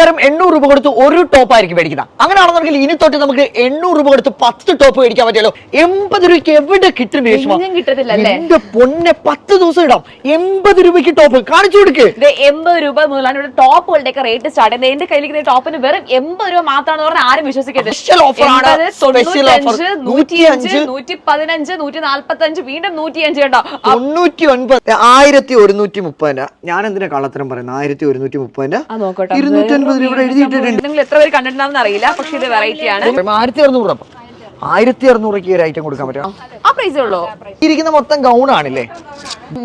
വെറും എണ്ണൂറ് രൂപ കൊടുത്ത് ഒരു ടോപ്പ് ആയിരിക്കും മേടിക്കുന്നത്. അങ്ങനെയാണെന്നുണ്ടെങ്കിൽ ഇനി തൊട്ട് നമുക്ക് എണ്ണൂറ് രൂപ കൊടുത്ത് പത്ത് ടോപ്പ് മേടിക്കാൻ പറ്റുമല്ലോ എൺപത് രൂപയ്ക്ക് എവിടെ കിട്ടും? എന്റെ പൊന്നെ പത്ത് ദിവസം ഇടാം. എൺപത് രൂപയ്ക്ക് ടോപ്പ് കാണിച്ചു കൊടുക്ക്. എൺപത് രൂപ മുതലാണ് ഇവിടെ ടോപ്പുകളുടെ ഒക്കെ റേറ്റ് സ്റ്റാർട്ട് ചെയ്യുന്നത്. എന്റെ കയ്യിലിരിക്കുന്ന ടോപ്പിന് വെറും എൺപത് രൂപ മാത്രമാണെന്ന് പറഞ്ഞാൽ ആരും വിശ്വസിക്കരുത്. സ്പെഷ്യൽ ഓഫർ ആണ്. സ്പെഷ്യൽ ഓഫർ നൂറ്റിയഞ്ച് 105, നൂറ്റി പതിനഞ്ച് നൂറ്റി നാല്പത്തഞ്ച് വീണ്ടും നൂറ്റിയഞ്ച് കേട്ടോ. തൊണ്ണൂറ്റി ഒൻപത് ആയിരത്തി ഒരുന്നൂറ്റി മുപ്പതിന് ഞാൻ എന്തിനാ കള്ളത്തരം പറയുന്നത്? ആയിരത്തി ഒരുന്നൂറ്റി മുപ്പതിന് ഇരുന്നൂറ്റി രൂപ എഴുതിയിട്ടുണ്ട് നിങ്ങൾ എത്ര പേര് കണ്ടിട്ടുണ്ടാവുന്ന അറിയില്ല. പക്ഷെ ഇത് വെറൈറ്റി ആണ്. ആയിരത്തി അറുന്നൂറ് അപ്പം ആയിരത്തി അറുന്നൂറയ്ക്ക് ഒരു ഐറ്റം കൊടുക്കാൻ പറ്റും ആ പ്രൈസേ ഉള്ളൂ? ഇരിക്കുന്ന മൊത്തം ഗൗൺ ആണല്ലേ?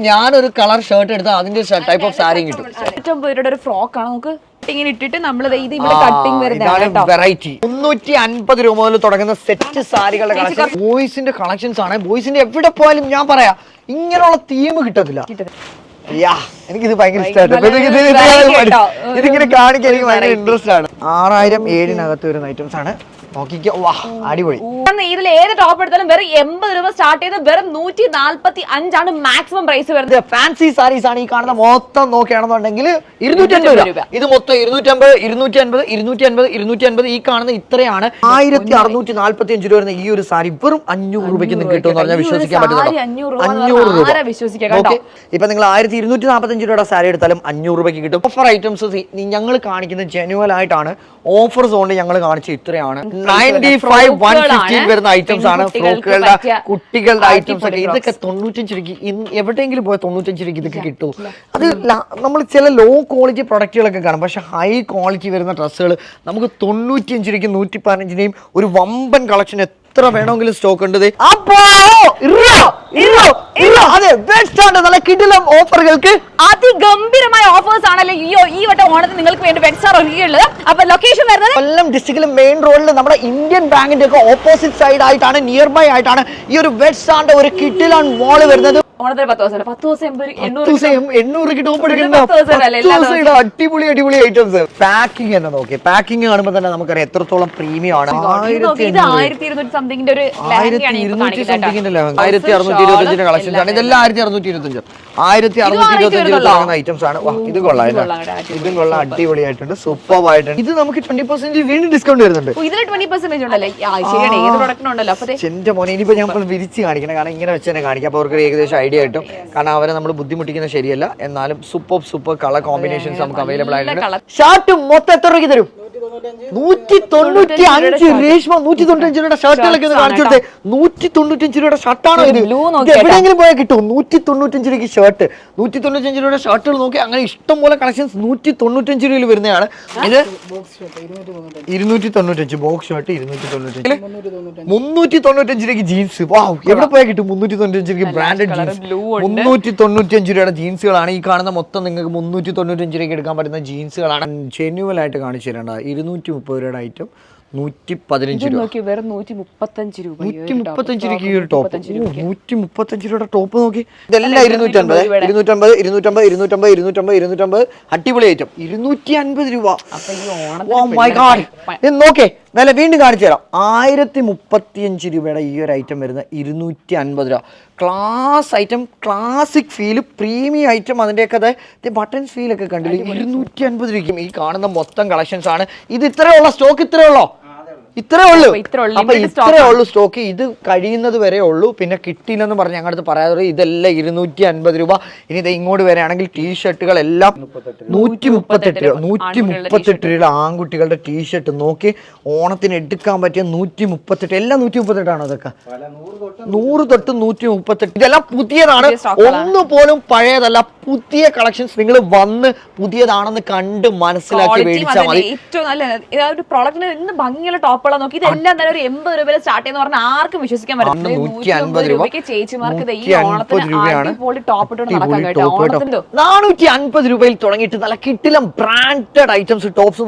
ഞാനൊരു കളർ ഷർട്ട് എടുത്താൽ അതിന്റെ ടൈപ്പ് ഓഫ് സാരി കിട്ടും. ഏറ്റവും പേരുടെ ഒരു ഫ്രോക്ക് ആണ്. നമുക്ക് ഇങ്ങനെ ഇട്ടിട്ട് നമ്മൾ ഇത് ഇവിടെ കട്ടിങ് വരുന്നത് വെറൈറ്റി മുന്നൂറ്റി അൻപത് രൂപ മുതൽ തുടങ്ങുന്ന സെറ്റ് സാരികളുടെ കളക്ഷൻ ബോയ്സിന്റെ കളക്ഷൻസ് ആണ്. ബോയ്സിന്റെ എവിടെ പോയാലും ഞാൻ പറയാ ഇങ്ങനെയുള്ള തീം കിട്ടത്തില്ല. എനിക്കിത് ഭയങ്കര ഇഷ്ടമായിട്ട്. ഇതിങ്ങനെ കാണിക്കാൻ എനിക്ക് ഭയങ്കര. ഇൻട്രസ്റ്റ് ആണ് ആറായിരം ഏഴിനകത്ത് വരുന്ന ഐറ്റംസ് ആണ് നോക്കിക്കോ. വാ അടിപൊളി. ഇതിൽ ഏത് ടോപ്പ് എടുത്താലും വെറും എൺപത് രൂപ സ്റ്റാർട്ട് ചെയ്ത് വെറും നൂറ്റി നാല്പത്തി അഞ്ചാണ് മാക്സിമം പ്രൈസ് വരുന്നത് ഫാൻസി സാരീസ് ആണ് ഈ കാണുന്ന മൊത്തം നോക്കുകയാണെന്നുണ്ടെങ്കിൽ ഇരുന്നൂറ്റി രൂപ. ഇത് മൊത്തം ഇരുന്നൂറ്റി അമ്പത് ഇരുന്നൂറ്റി അൻപത് ഇരുന്നൂറ്റി അൻപത് ഇരുന്നൂറ്റി അൻപത് ഈ കാണുന്ന ഇത്രയാണ്. ആയിരത്തി അറുന്നൂറ്റി നാല്പത്തി അഞ്ച് രൂപ വരുന്ന ഈ ഒരു സാരി വെറും അഞ്ഞൂറ് രൂപയ്ക്ക് നിങ്ങൾക്ക് കിട്ടുമെന്ന് പറഞ്ഞാൽ വിശ്വസിക്കാൻ പറ്റുന്നുണ്ടോ അഞ്ഞൂറ് രൂപ? ഓക്കെ. ഇപ്പൊ നിങ്ങൾ ആയിരത്തി ഇരുന്നൂറ്റി നാൽപ്പത്തഞ്ച് രൂപയുടെ സാരി എടുത്താലും അഞ്ഞൂറ് രൂപയ്ക്ക് കിട്ടും. ഓഫർ ഐറ്റംസ് ഞങ്ങൾ കാണിക്കുന്ന ജനുവൽ ആയിട്ടാണ്. ഓഫർ സോണിൽ ഞങ്ങൾ കാണിച്ച ഇത്രയാണ്. നയന്റി ഫൈവ് വൺ ഫിഫ്റ്റീൻ വരുന്ന ഐറ്റംസ് ആണ്. ഫ്രോക്കുകളുടെ കുട്ടികളുടെ ഐറ്റംസ് ഒക്കെ. ഇതൊക്കെ തൊണ്ണൂറ്റഞ്ച് രൂപയ്ക്ക് ഇന്ന് എവിടെയെങ്കിലും പോയ തൊണ്ണൂറ്റഞ്ച് രൂപയ്ക്ക് ഇതൊക്കെ കിട്ടും. അത് നമ്മൾ ചില ലോ ക്വാളിറ്റി പ്രൊഡക്റ്റുകളൊക്കെ കാണും. പക്ഷെ ഹൈ ക്വാളിറ്റി വരുന്ന ഡ്രസ്സുകൾ നമുക്ക് തൊണ്ണൂറ്റിയഞ്ച് രൂപയ്ക്ക് നൂറ്റി പതിനഞ്ചിനെയും ഒരു വമ്പൻ കളക്ഷൻ എത്ര വേണമെങ്കിലും സ്റ്റോക്ക് ഉണ്ട് നല്ല കിടിലം ഓഫറുകൾക്ക്. അതിഗംഭീരമായ ഓഫേഴ്സ് ആണല്ലോ ഈ ഈ വട്ടം ഓണത്തിന് നിങ്ങൾക്ക് വേണ്ടി ഒരുക്കിയുള്ളത് അപ്പൊ ലൊക്കേഷൻ വരുന്നത്? കൊല്ലം ഡിസ്ട്രിക്റ്റിലെ മെയിൻ റോഡിൽ നമ്മുടെ ഇന്ത്യൻ ബാങ്കിന്റെ ഒക്കെ ഓപ്പോസിറ്റ് സൈഡ് ആയിട്ടാണ് നിയർ ബൈ ആയിട്ടാണ് ഈ ഒരു വെഡ്സാറിന്റെ ഒരു കിട്ടിലാൻ മോൾ വരുന്നത്. ഓണത്തിന് പത്ത് ദിവസം പത്ത് ദിവസം എൺപത് എണ്ണൂറ്. അടിപൊളി അടിപൊളി ഐറ്റംസ് പാക്കിംഗ് തന്നെ നോക്കി. പാക്കിംഗ് കാണുമ്പോൾ തന്നെ നമുക്കറിയാം എത്രത്തോളം പ്രീമിയം ആണ്. ഇത് ആയിരത്തി ഇരുന്നൂറ്റി സംതിങ്ങിന്റെ ഒരു ആയിരത്തി ഇരുന്നൂറ്റി സംതിങ്ങിന്റെ ആയിരത്തി അറുന്നൂറ്റി ഇരുപത്തി ഇരുപത്തഞ്ചിന്റെ കളക്ഷൻസ് ആണ് ഇതെല്ലാം ആയിരത്തി അറുന്നൂറ്റി ഇരുപത്തഞ്ച്. ആയിരത്തി അറുന്നൂറ്റി ഇരുപത്തി ഐറ്റംസ് ആണ്. ഇത് കൊള്ളാം ഇത്. കൊള്ളാം അടിപൊളിയായിട്ടുണ്ട് സൂപ്പർ ആയിട്ടുണ്ട്. ഇത് നമുക്ക് ട്വന്റി പെർസെന്റ് വീണ്ടും ഡിസ്കൗണ്ട് വരുന്നുണ്ട്. എന്റെ മോനെ ഇനിയിപ്പോ ഞാൻ വിരിച്ച് കാണിക്കണം. കാരണം ഇങ്ങനെ വെച്ച് തന്നെ കാണിക്കാം. അപ്പൊ അവർക്ക് ഏകദേശം ഐഡിയ കിട്ടും. കാരണം അവരെ നമ്മൾ ബുദ്ധിമുട്ടിക്കുന്നത് ശരിയല്ല. എന്നാലും സൂപ്പർ സൂപ്പർ കളർ കോമ്പിനേഷൻസ് നമുക്ക് അവൈലബിൾ ആയിട്ടുണ്ട്. ഷർട്ട് മൊത്തം എത്ര രൂപയ്ക്ക് തരും? നൂറ്റി തൊണ്ണൂറ്റി അഞ്ച് രേഷ്മ നൂറ്റി തൊണ്ണൂറ്റി രൂപയുടെ ഷർട്ടുകളൊക്കെ കാണിച്ചു കൊടുത്തേ നൂറ്റി തൊണ്ണൂറ്റഞ്ച് രൂപയുടെ ഷർട്ടാണോ ഇത് എവിടെയെങ്കിലും പോയാൽ കിട്ടും. നൂറ്റി തൊണ്ണൂറ്റഞ്ച് രൂപയ്ക്ക് ഷർട്ട്. നൂറ്റി തൊണ്ണൂറ്റഞ്ച് രൂപയുടെ ഷർട്ടുകൾ നോക്കി അങ്ങനെ ഇഷ്ടം പോലെ കളക്ഷൻസ് നൂറ്റി തൊണ്ണൂറ്റഞ്ച് രൂപയിൽ വരുന്നതാണ്. ഇത് ഇരുന്നൂറ്റി തൊണ്ണൂറ്റഞ്ച് ബോക്സ് ഷർട്ട് ഇരുന്നൂറ്റി തൊണ്ണൂറ്റഞ്ച് മുന്നൂറ്റി തൊണ്ണൂറ്റഞ്ച് രൂപയ്ക്ക് ജീൻസ് വാവ് എവിടെ പോയാൽ കിട്ടും മുന്നൂറ്റി തൊണ്ണൂറ്റഞ്ച് രൂപയ്ക്ക് ബ്രാൻഡഡ് ജീൻസ്. മുന്നൂറ്റി തൊണ്ണൂറ്റഞ്ച് രൂപയുടെ ജീൻസുകളാണ് ഈ കാണുന്ന മൊത്തം നിങ്ങൾക്ക് മുന്നൂറ്റി തൊണ്ണൂറ്റഞ്ച് രൂപയ്ക്ക് എടുക്കാൻ പറ്റുന്ന ജീൻസുകളാണ് ജെന്യുവൽ ആയിട്ട് കാണിച്ചു തരേണ്ട ഇരുന്നൂറ്റി മുപ്പത് രൂപയുടെ ഐറ്റം നൂറ്റി പതിനഞ്ച് രൂപ. നോക്കി വെറും നൂറ്റി മുപ്പത്തഞ്ച് രൂപ ഈ നൂറ്റി മുപ്പത്തഞ്ച് top. ഈ ഒരു ടോപ്പ് മുപ്പത്തഞ്ച് രൂപയ്ക്ക്. നൂറ്റി മുപ്പത്തഞ്ച് രൂപയുടെ ടോപ്പ് നോക്കി. ഇതെല്ലാം ഇരുന്നൂറ്റമ്പത്. ഇരുന്നൂറ്റമ്പത് ഇരുന്നൂറ്റമ്പത് ഇരുന്നൂറ്റമ്പത് ഇരുന്നൂറ്റമ്പത് ഇരുന്നൂറ്റമ്പത് അടിപൊളി ഐറ്റം ഇരുന്നൂറ്റി അൻപത് രൂപ പിള്ളേർക്ക് നോക്കേ വില വീണ്ടും കാണിച്ചു തരാം. ആയിരത്തി മുപ്പത്തിയഞ്ച് രൂപയുടെ ഈ ഒരു ഐറ്റം വരുന്ന ഇരുന്നൂറ്റി അൻപത് രൂപ class item classic feel premium item അതിന്റെയൊക്കെ ബട്ടൺസ് ഫീലൊക്കെ കണ്ടില്ല? ഇരുന്നൂറ്റി അൻപത് രൂപയ്ക്കും ഈ കാണുന്ന മൊത്തം കളക്ഷൻസ് ആണ്. ഇത് ഇത്രയുള്ള സ്റ്റോക്ക് ഇത്രേ ഉള്ളോ. ഇത്രേ ഉള്ളൂ. അപ്പൊ ഇത്രേ ഉള്ളൂ. സ്റ്റോക്ക് ഇത് കഴിയുന്നത് വരെ ഉള്ളൂ. പിന്നെ കിട്ടിയില്ലെന്ന് പറഞ്ഞ് ഞങ്ങളുടെ അടുത്ത് പറയാതെ ഇതെല്ലാം ഇരുന്നൂറ്റി അൻപത് രൂപ. ഇനി ഇത് ഇങ്ങോട്ട് വരികയാണെങ്കിൽ ടീഷർട്ടുകൾ എല്ലാം നൂറ്റി മുപ്പത്തെട്ട് രൂപ. നൂറ്റി മുപ്പത്തെട്ട് രൂപ. ആൺകുട്ടികളുടെ ടീഷർട്ട് നോക്കി ഓണത്തിന് എടുക്കാൻ പറ്റിയ നൂറ്റി മുപ്പത്തെട്ട് എല്ലാം നൂറ്റി മുപ്പത്തെട്ടാണോ അതൊക്കെ നൂറ് തൊട്ട് നൂറ്റി മുപ്പത്തെട്ട് ഇതെല്ലാം പുതിയതാണ്. ഒന്നുപോലും ഒന്ന് പോലും പഴയതല്ല. പുതിയ കളക്ഷൻസ് നിങ്ങൾ വന്ന് പുതിയതാണെന്ന് കണ്ട് മനസ്സിലാക്കി മേടിച്ചാൽ മതി. ഏറ്റവും നല്ല ഇത് ആ ഒരു പ്രോഡക്റ്റിന് ഇന്ന് ഭംഗിയുള്ള ടോപ്പുകളാ നോക്കി ഇതെല്ലാം തന്നെ ഒരു എൺപത് രൂപയിൽ സ്റ്റാർട്ട് ചെയ്യുന്ന പറഞ്ഞാൽ ആർക്കും വിശ്വസിക്കാൻ പറ്റില്ല നൂറ്റി അൻപത് രൂപ. രൂപയ്ക്ക് ചേച്ചിമാർക്ക് ഈ ഓണത്തിന് ടോപ്പ് നടക്കാൻ കേട്ടോ നാനൂറ്റി അൻപത് രൂപയിൽ തുടങ്ങിയിട്ട് നല്ല കിട്ടിലും branded items tops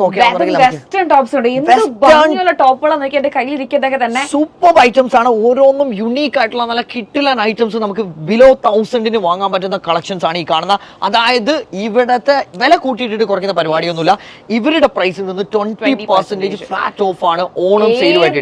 western tops ഉണ്ട്. എന്ത് Western- ഭംഗിയുള്ള ടോപ്പുകളാ നോക്കി എന്റെ കയ്യിൽ ഇരിക്കത്തൊക്കെ തന്നെ. സൂപ്പർ ഐറ്റംസ് ആണ്. ഓരോന്നും യുണീക്ക് ആയിട്ടുള്ള നല്ല കിട്ടിലൻ ഐറ്റംസ് നമുക്ക് ബിലോ തൗസൻഡിന് വാങ്ങാൻ പറ്റുന്ന കളക്ഷൻസ് ആണ് ഈ കാണുന്ന. അതായത് ഇവിടത്തെ വില കൂട്ടിയിട്ടിട്ട് കുറയ്ക്കുന്ന പരിപാടിയൊന്നുമില്ല. ഇവരുടെ പ്രൈസിൽ നിന്ന് ട്വന്റി പെർസെന്റേജ് ഫ്ലാറ്റ് ഓഫ് ആണ്. ഓണം സെയിലുമായിട്ട്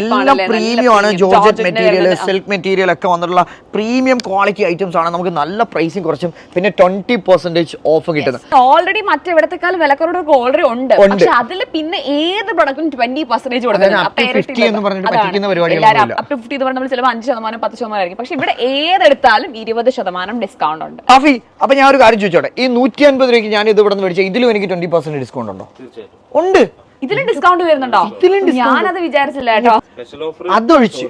എല്ലാം പ്രീമിയം ആണ്. ജോർജറ്റ് മെറ്റീരിയൽ സിൽക്ക് മെറ്റീരിയൽ ഒക്കെ വന്നിട്ടുള്ള പ്രീമിയം ക്വാളിറ്റി ഐറ്റംസ് ആണ് നമുക്ക് നല്ല പ്രൈസിങ് കുറച്ചും പിന്നെ ട്വന്റി പെർസെന്റേജ് ഓഫ് കിട്ടുന്നത്. ഓൾറെഡി മറ്റെവിടത്തെക്കാൾ വിലക്കുറവ് ഓൾറെഡി ഉണ്ട്. ഉണ്ട്. പക്ഷെ അതിൽ പിന്നെ ഏത് പ്രൊഡക്റ്റും ട്വന്റി പെർസെന്റേജ് കൊടുക്കുന്നത് 50 എന്ന് പറഞ്ഞിട്ട് പറ്റിക്കുന്ന പരിപാടികളൊന്നുമില്ല. അപ് ടു ഫിഫ്റ്റി എന്ന് പറഞ്ഞാൽ ചിലപ്പോൾ അഞ്ച് ശതമാനം പത്ത് ശതമാനം ആയിരിക്കും. പക്ഷെ ഇവിടെ ഏതെടുത്താലും ഇരുപത് ശതമാനം ഡിസ്കൗണ്ട് ഉണ്ട്. അഫി അപ്പൊ ഞാൻ ഒരു കാര്യം ചോദിച്ചോട്ടെ? ഈ നൂറ്റി അൻപത് രൂപയ്ക്ക് ഞാൻ ഇത് ഇവിടെ നിന്ന് മേടിച്ചാൽ ഇതിലും എനിക്ക് ട്വന്റി പെർസെന്റ് ഡിസ്കൗണ്ട് ഉണ്ടോ? ഉണ്ട്. ഇതിലും ഡിസ്കൗണ്ട് വരുന്നുണ്ടോ? ഞാനത് വിചാരിച്ചില്ല കേട്ടോ. അതൊഴിച്ച്.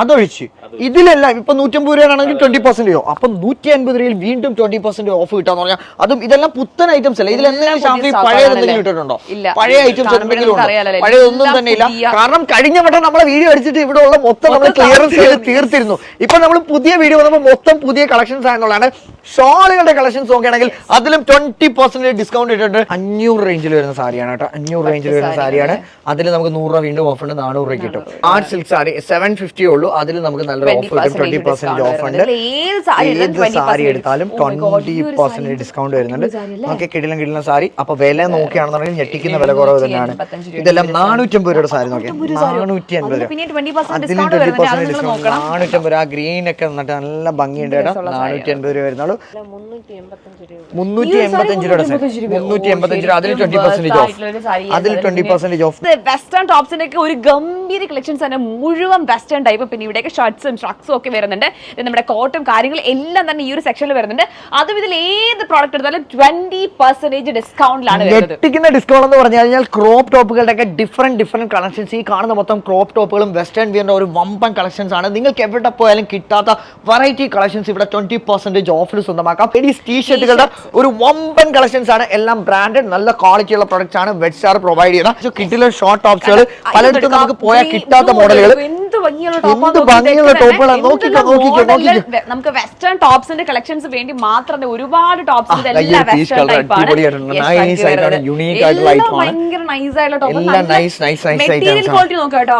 അതൊഴിച്ച്. ഇതിലെല്ലാം ഇപ്പൊ നൂറ്റമ്പത് രൂപയാണെങ്കിൽ ട്വന്റി പെർസെന്റ് ഓഫ് അപ്പൊ നൂറ്റി അൻപത് രൂപയിൽ വീണ്ടും ട്വന്റി പെർസെന്റ് ഓഫ് കിട്ടാന്ന് പറഞ്ഞാൽ അതും ഇതെല്ലാം പുത്തൻ ഐറ്റംസ് അല്ല? ഇതിൽ എന്തെങ്കിലും ഷാഫി പഴയ? എന്തെങ്കിലും ഇട്ടിട്ടുണ്ടോ. പഴയ ഐറ്റംസ് എന്തെങ്കിലും ഉണ്ടോ നമുക്കറിയാലോ, പഴയതൊന്നും തന്നെ ഇല്ല കാരണം കഴിഞ്ഞ വട്ടം നമ്മളെ വീഡിയോ അടിച്ചിട്ട് ഇവിടെ ഉള്ള മൊത്തം നമ്മൾ ക്ലിയറൻസ് ചെയ്ത് തീർത്തിരുന്നു. ഇപ്പൊ നമ്മൾ പുതിയ വീഡിയോ വന്നപ്പോൾ മൊത്തം പുതിയ കളക്ഷൻസ് ആണെന്നുള്ളതാണ്. ഷോളുകളുടെ കളക്ഷൻസ് നോക്കുകയാണെങ്കിൽ അതിലും ട്വന്റി പെർസെന്റ് ഡിസ്കൗണ്ട് ഇട്ടിട്ടുണ്ട്. അഞ്ഞൂറ് റേഞ്ചിൽ വരുന്ന സാരിയാണ് കേട്ടോ. അഞ്ഞൂറ് റേഞ്ചിൽ വരുന്ന സാരിയാണ് അതിൽ നമുക്ക് നൂറ് രൂപ വീണ്ടും ഓഫ് ഉണ്ട്. നാനൂറ് രൂപ കിട്ടും. Art silk sari seven fifty ഉള്ളൂ. അതിൽ നമുക്ക് നല്ലൊരു ഓഫർ കിട്ടും. ട്വന്റി പെർസെന്റ് ഓഫ് ഉണ്ട്. ഏത് സാരി എടുത്താലും ട്വന്റി പെർസെന്റ് ഡിസ്കൗണ്ട് വരുന്നുണ്ട്. നമുക്ക് കിടിലം കിടിലം സാരി. അപ്പൊ വില നോക്കുകയാണെന്നുണ്ടെങ്കിൽ ഞെട്ടിക്കുന്ന വില കുറവ് തന്നെയാണ്. ഇതെല്ലാം നാനൂറ്റമ്പത് രൂപയുടെ സാരി നോക്കിയാൽ നാനൂറ്റി അൻപത് പിന്നെ 20% അതിന് ട്വന്റി പെർസെന്റ് ഡിസ്കൗണ്ട്. നാനൂറ്റമ്പത് രൂപ. ഗ്രീൻ ഒക്കെ എന്നിട്ട് നല്ല ഭംഗിയുണ്ട് കേട്ടോ. നാനൂറ്റി അൻപത് രൂപ വരുന്നുള്ളൂ. മുന്നൂറ്റി എൺപത്തഞ്ച് രൂപയുടെ സാരി. മുന്നൂറ്റി എൺപത്തഞ്ച് രൂപ. അതിൽ ട്വന്റി പെർസെന്റേജ് ഓഫ് അതിൽ ട്വന്റി പെർസെന്റേജ് ഓഫ് വെസ്റ്റേൺ ടോപ്സിന്റെ ഒക്കെ ഒരു ഗംഭീര കളക്ഷൻസ് തന്നെ മുഴുവൻ വെസ്റ്റേൺ ടൈപ്പ് പിന്നെ ഇവിടെയൊക്കെ ഷർട്ട്സും ഷ്രക്സും ഒക്കെ വരുന്നുണ്ട്. നമ്മുടെ കോട്ടും കാര്യങ്ങളും എല്ലാം തന്നെ ഈ ഒരു സെക്ഷനിൽ വരുന്നുണ്ട്. അതും ഇതിൽ ഏത് പ്രോഡക്റ്റ് എടുത്താലും ട്വന്റി പെർസെന്റേജ് ഡിസ്കൗണ്ടിലാണ് ഞെട്ടിക്കുന്ന ഡിസ്കൗണ്ട് എന്ന് പറഞ്ഞു കഴിഞ്ഞാൽ ക്രോപ്പ് ടോപ്പുകളുടെ ഒക്കെ ഡിഫറെന്റ് ഡിഫറെന്റ് കളക്ഷൻസ് ഈ കാണുന്ന മൊത്തം ക്രോപ്പ് ടോപ്പുകളും വെസ്റ്റേൺ വിയറിന്റെ ഒരു വമ്പൻ കളക്ഷൻസ് ആണ്. നിങ്ങൾക്ക് എവിടെ പോയാലും കിട്ടാത്ത വെറൈറ്റി കളക്ഷൻസ് ഇവിടെ ട്വന്റി പെർസെന്റേജ് ഓഫിൽ സ്വന്തമാക്കാം. ലേഡീസ് ടീഷർട്ടുകളുടെ ഒരു വമ്പൻ കളക്ഷൻസ് ആണ്. എല്ലാം ബ്രാൻഡഡ് നല്ല ക്വാളിറ്റി ഉള്ള പ്രൊഡക്ട്സ് ആണ്. വെഡ് സ്റ്റാർ പ്രൊവൈഡ് ചെയ്യുന്നത് കിട്ടിലെ ഷോർട്ട് ടോപ്സുകൾ പലയിടത്തും നമുക്ക് പോയാൽ കിട്ടാത്ത മോഡലുകൾ ഭംഗിയുള്ള ടോപ്പാണ് ഭംഗിയുള്ള നോക്കിക്കോ, നോക്കിക്കോ, നോക്കിക്കോ. നമുക്ക് വെസ്റ്റേൺ ടോപ്സിന്റെ കളക്ഷൻസ് വേണ്ടി മാത്രം ഒരുപാട് ടോപ്സ് വെസ്റ്റേൺ എല്ലാം നോക്കാം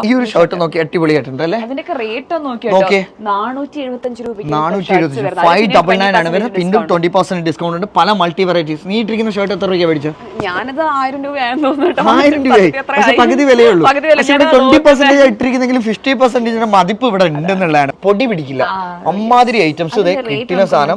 ഈ ഒരു ഷർട്ട് നോക്കി അടിപൊളിയായിട്ടുണ്ട് അല്ലേ? അതിന്റെയൊക്കെ റേറ്റ് ഒന്ന് നോക്കിയേ. നാനൂറ്റി എഴുപത്തഞ്ച് രൂപയ്ക്ക് നാനൂറ്റി ഇരുപത്തി ഫൈവ് ഡബിൾ നയൻ ആണ് വരുന്നത്. പിന്നെ ട്വന്റി പെർസെന്റ് ഡിസ്കൗണ്ട് ഉണ്ട്. പല മൾട്ടി വെറൈറ്റീസ് നീ ഇട്ടിരിക്കുന്ന ഷർട്ട് എത്ര രൂപ മേടിച്ചത്? ഞാനത് ആയിരം രൂപയാണെന്ന് തോന്നുന്നു. ആയിരം രൂപയായി. പക്ഷെ? പകുതി വിലയേ ഉള്ളൂ പക്ഷെ ഇവിടെ ട്വന്റി പെർസെന്റേജ് ഇട്ടിരിക്കുന്നെങ്കിലും ഫിഫ്റ്റി പെർസെന്റേജിന്റെ മതിപ്പ് ഇവിടെ ഉണ്ടെന്നുള്ളതാണ്. പൊടി പിടിക്കില്ല. അമ്മാതിരി ഐറ്റംസ് കിട്ടിയ സാധനം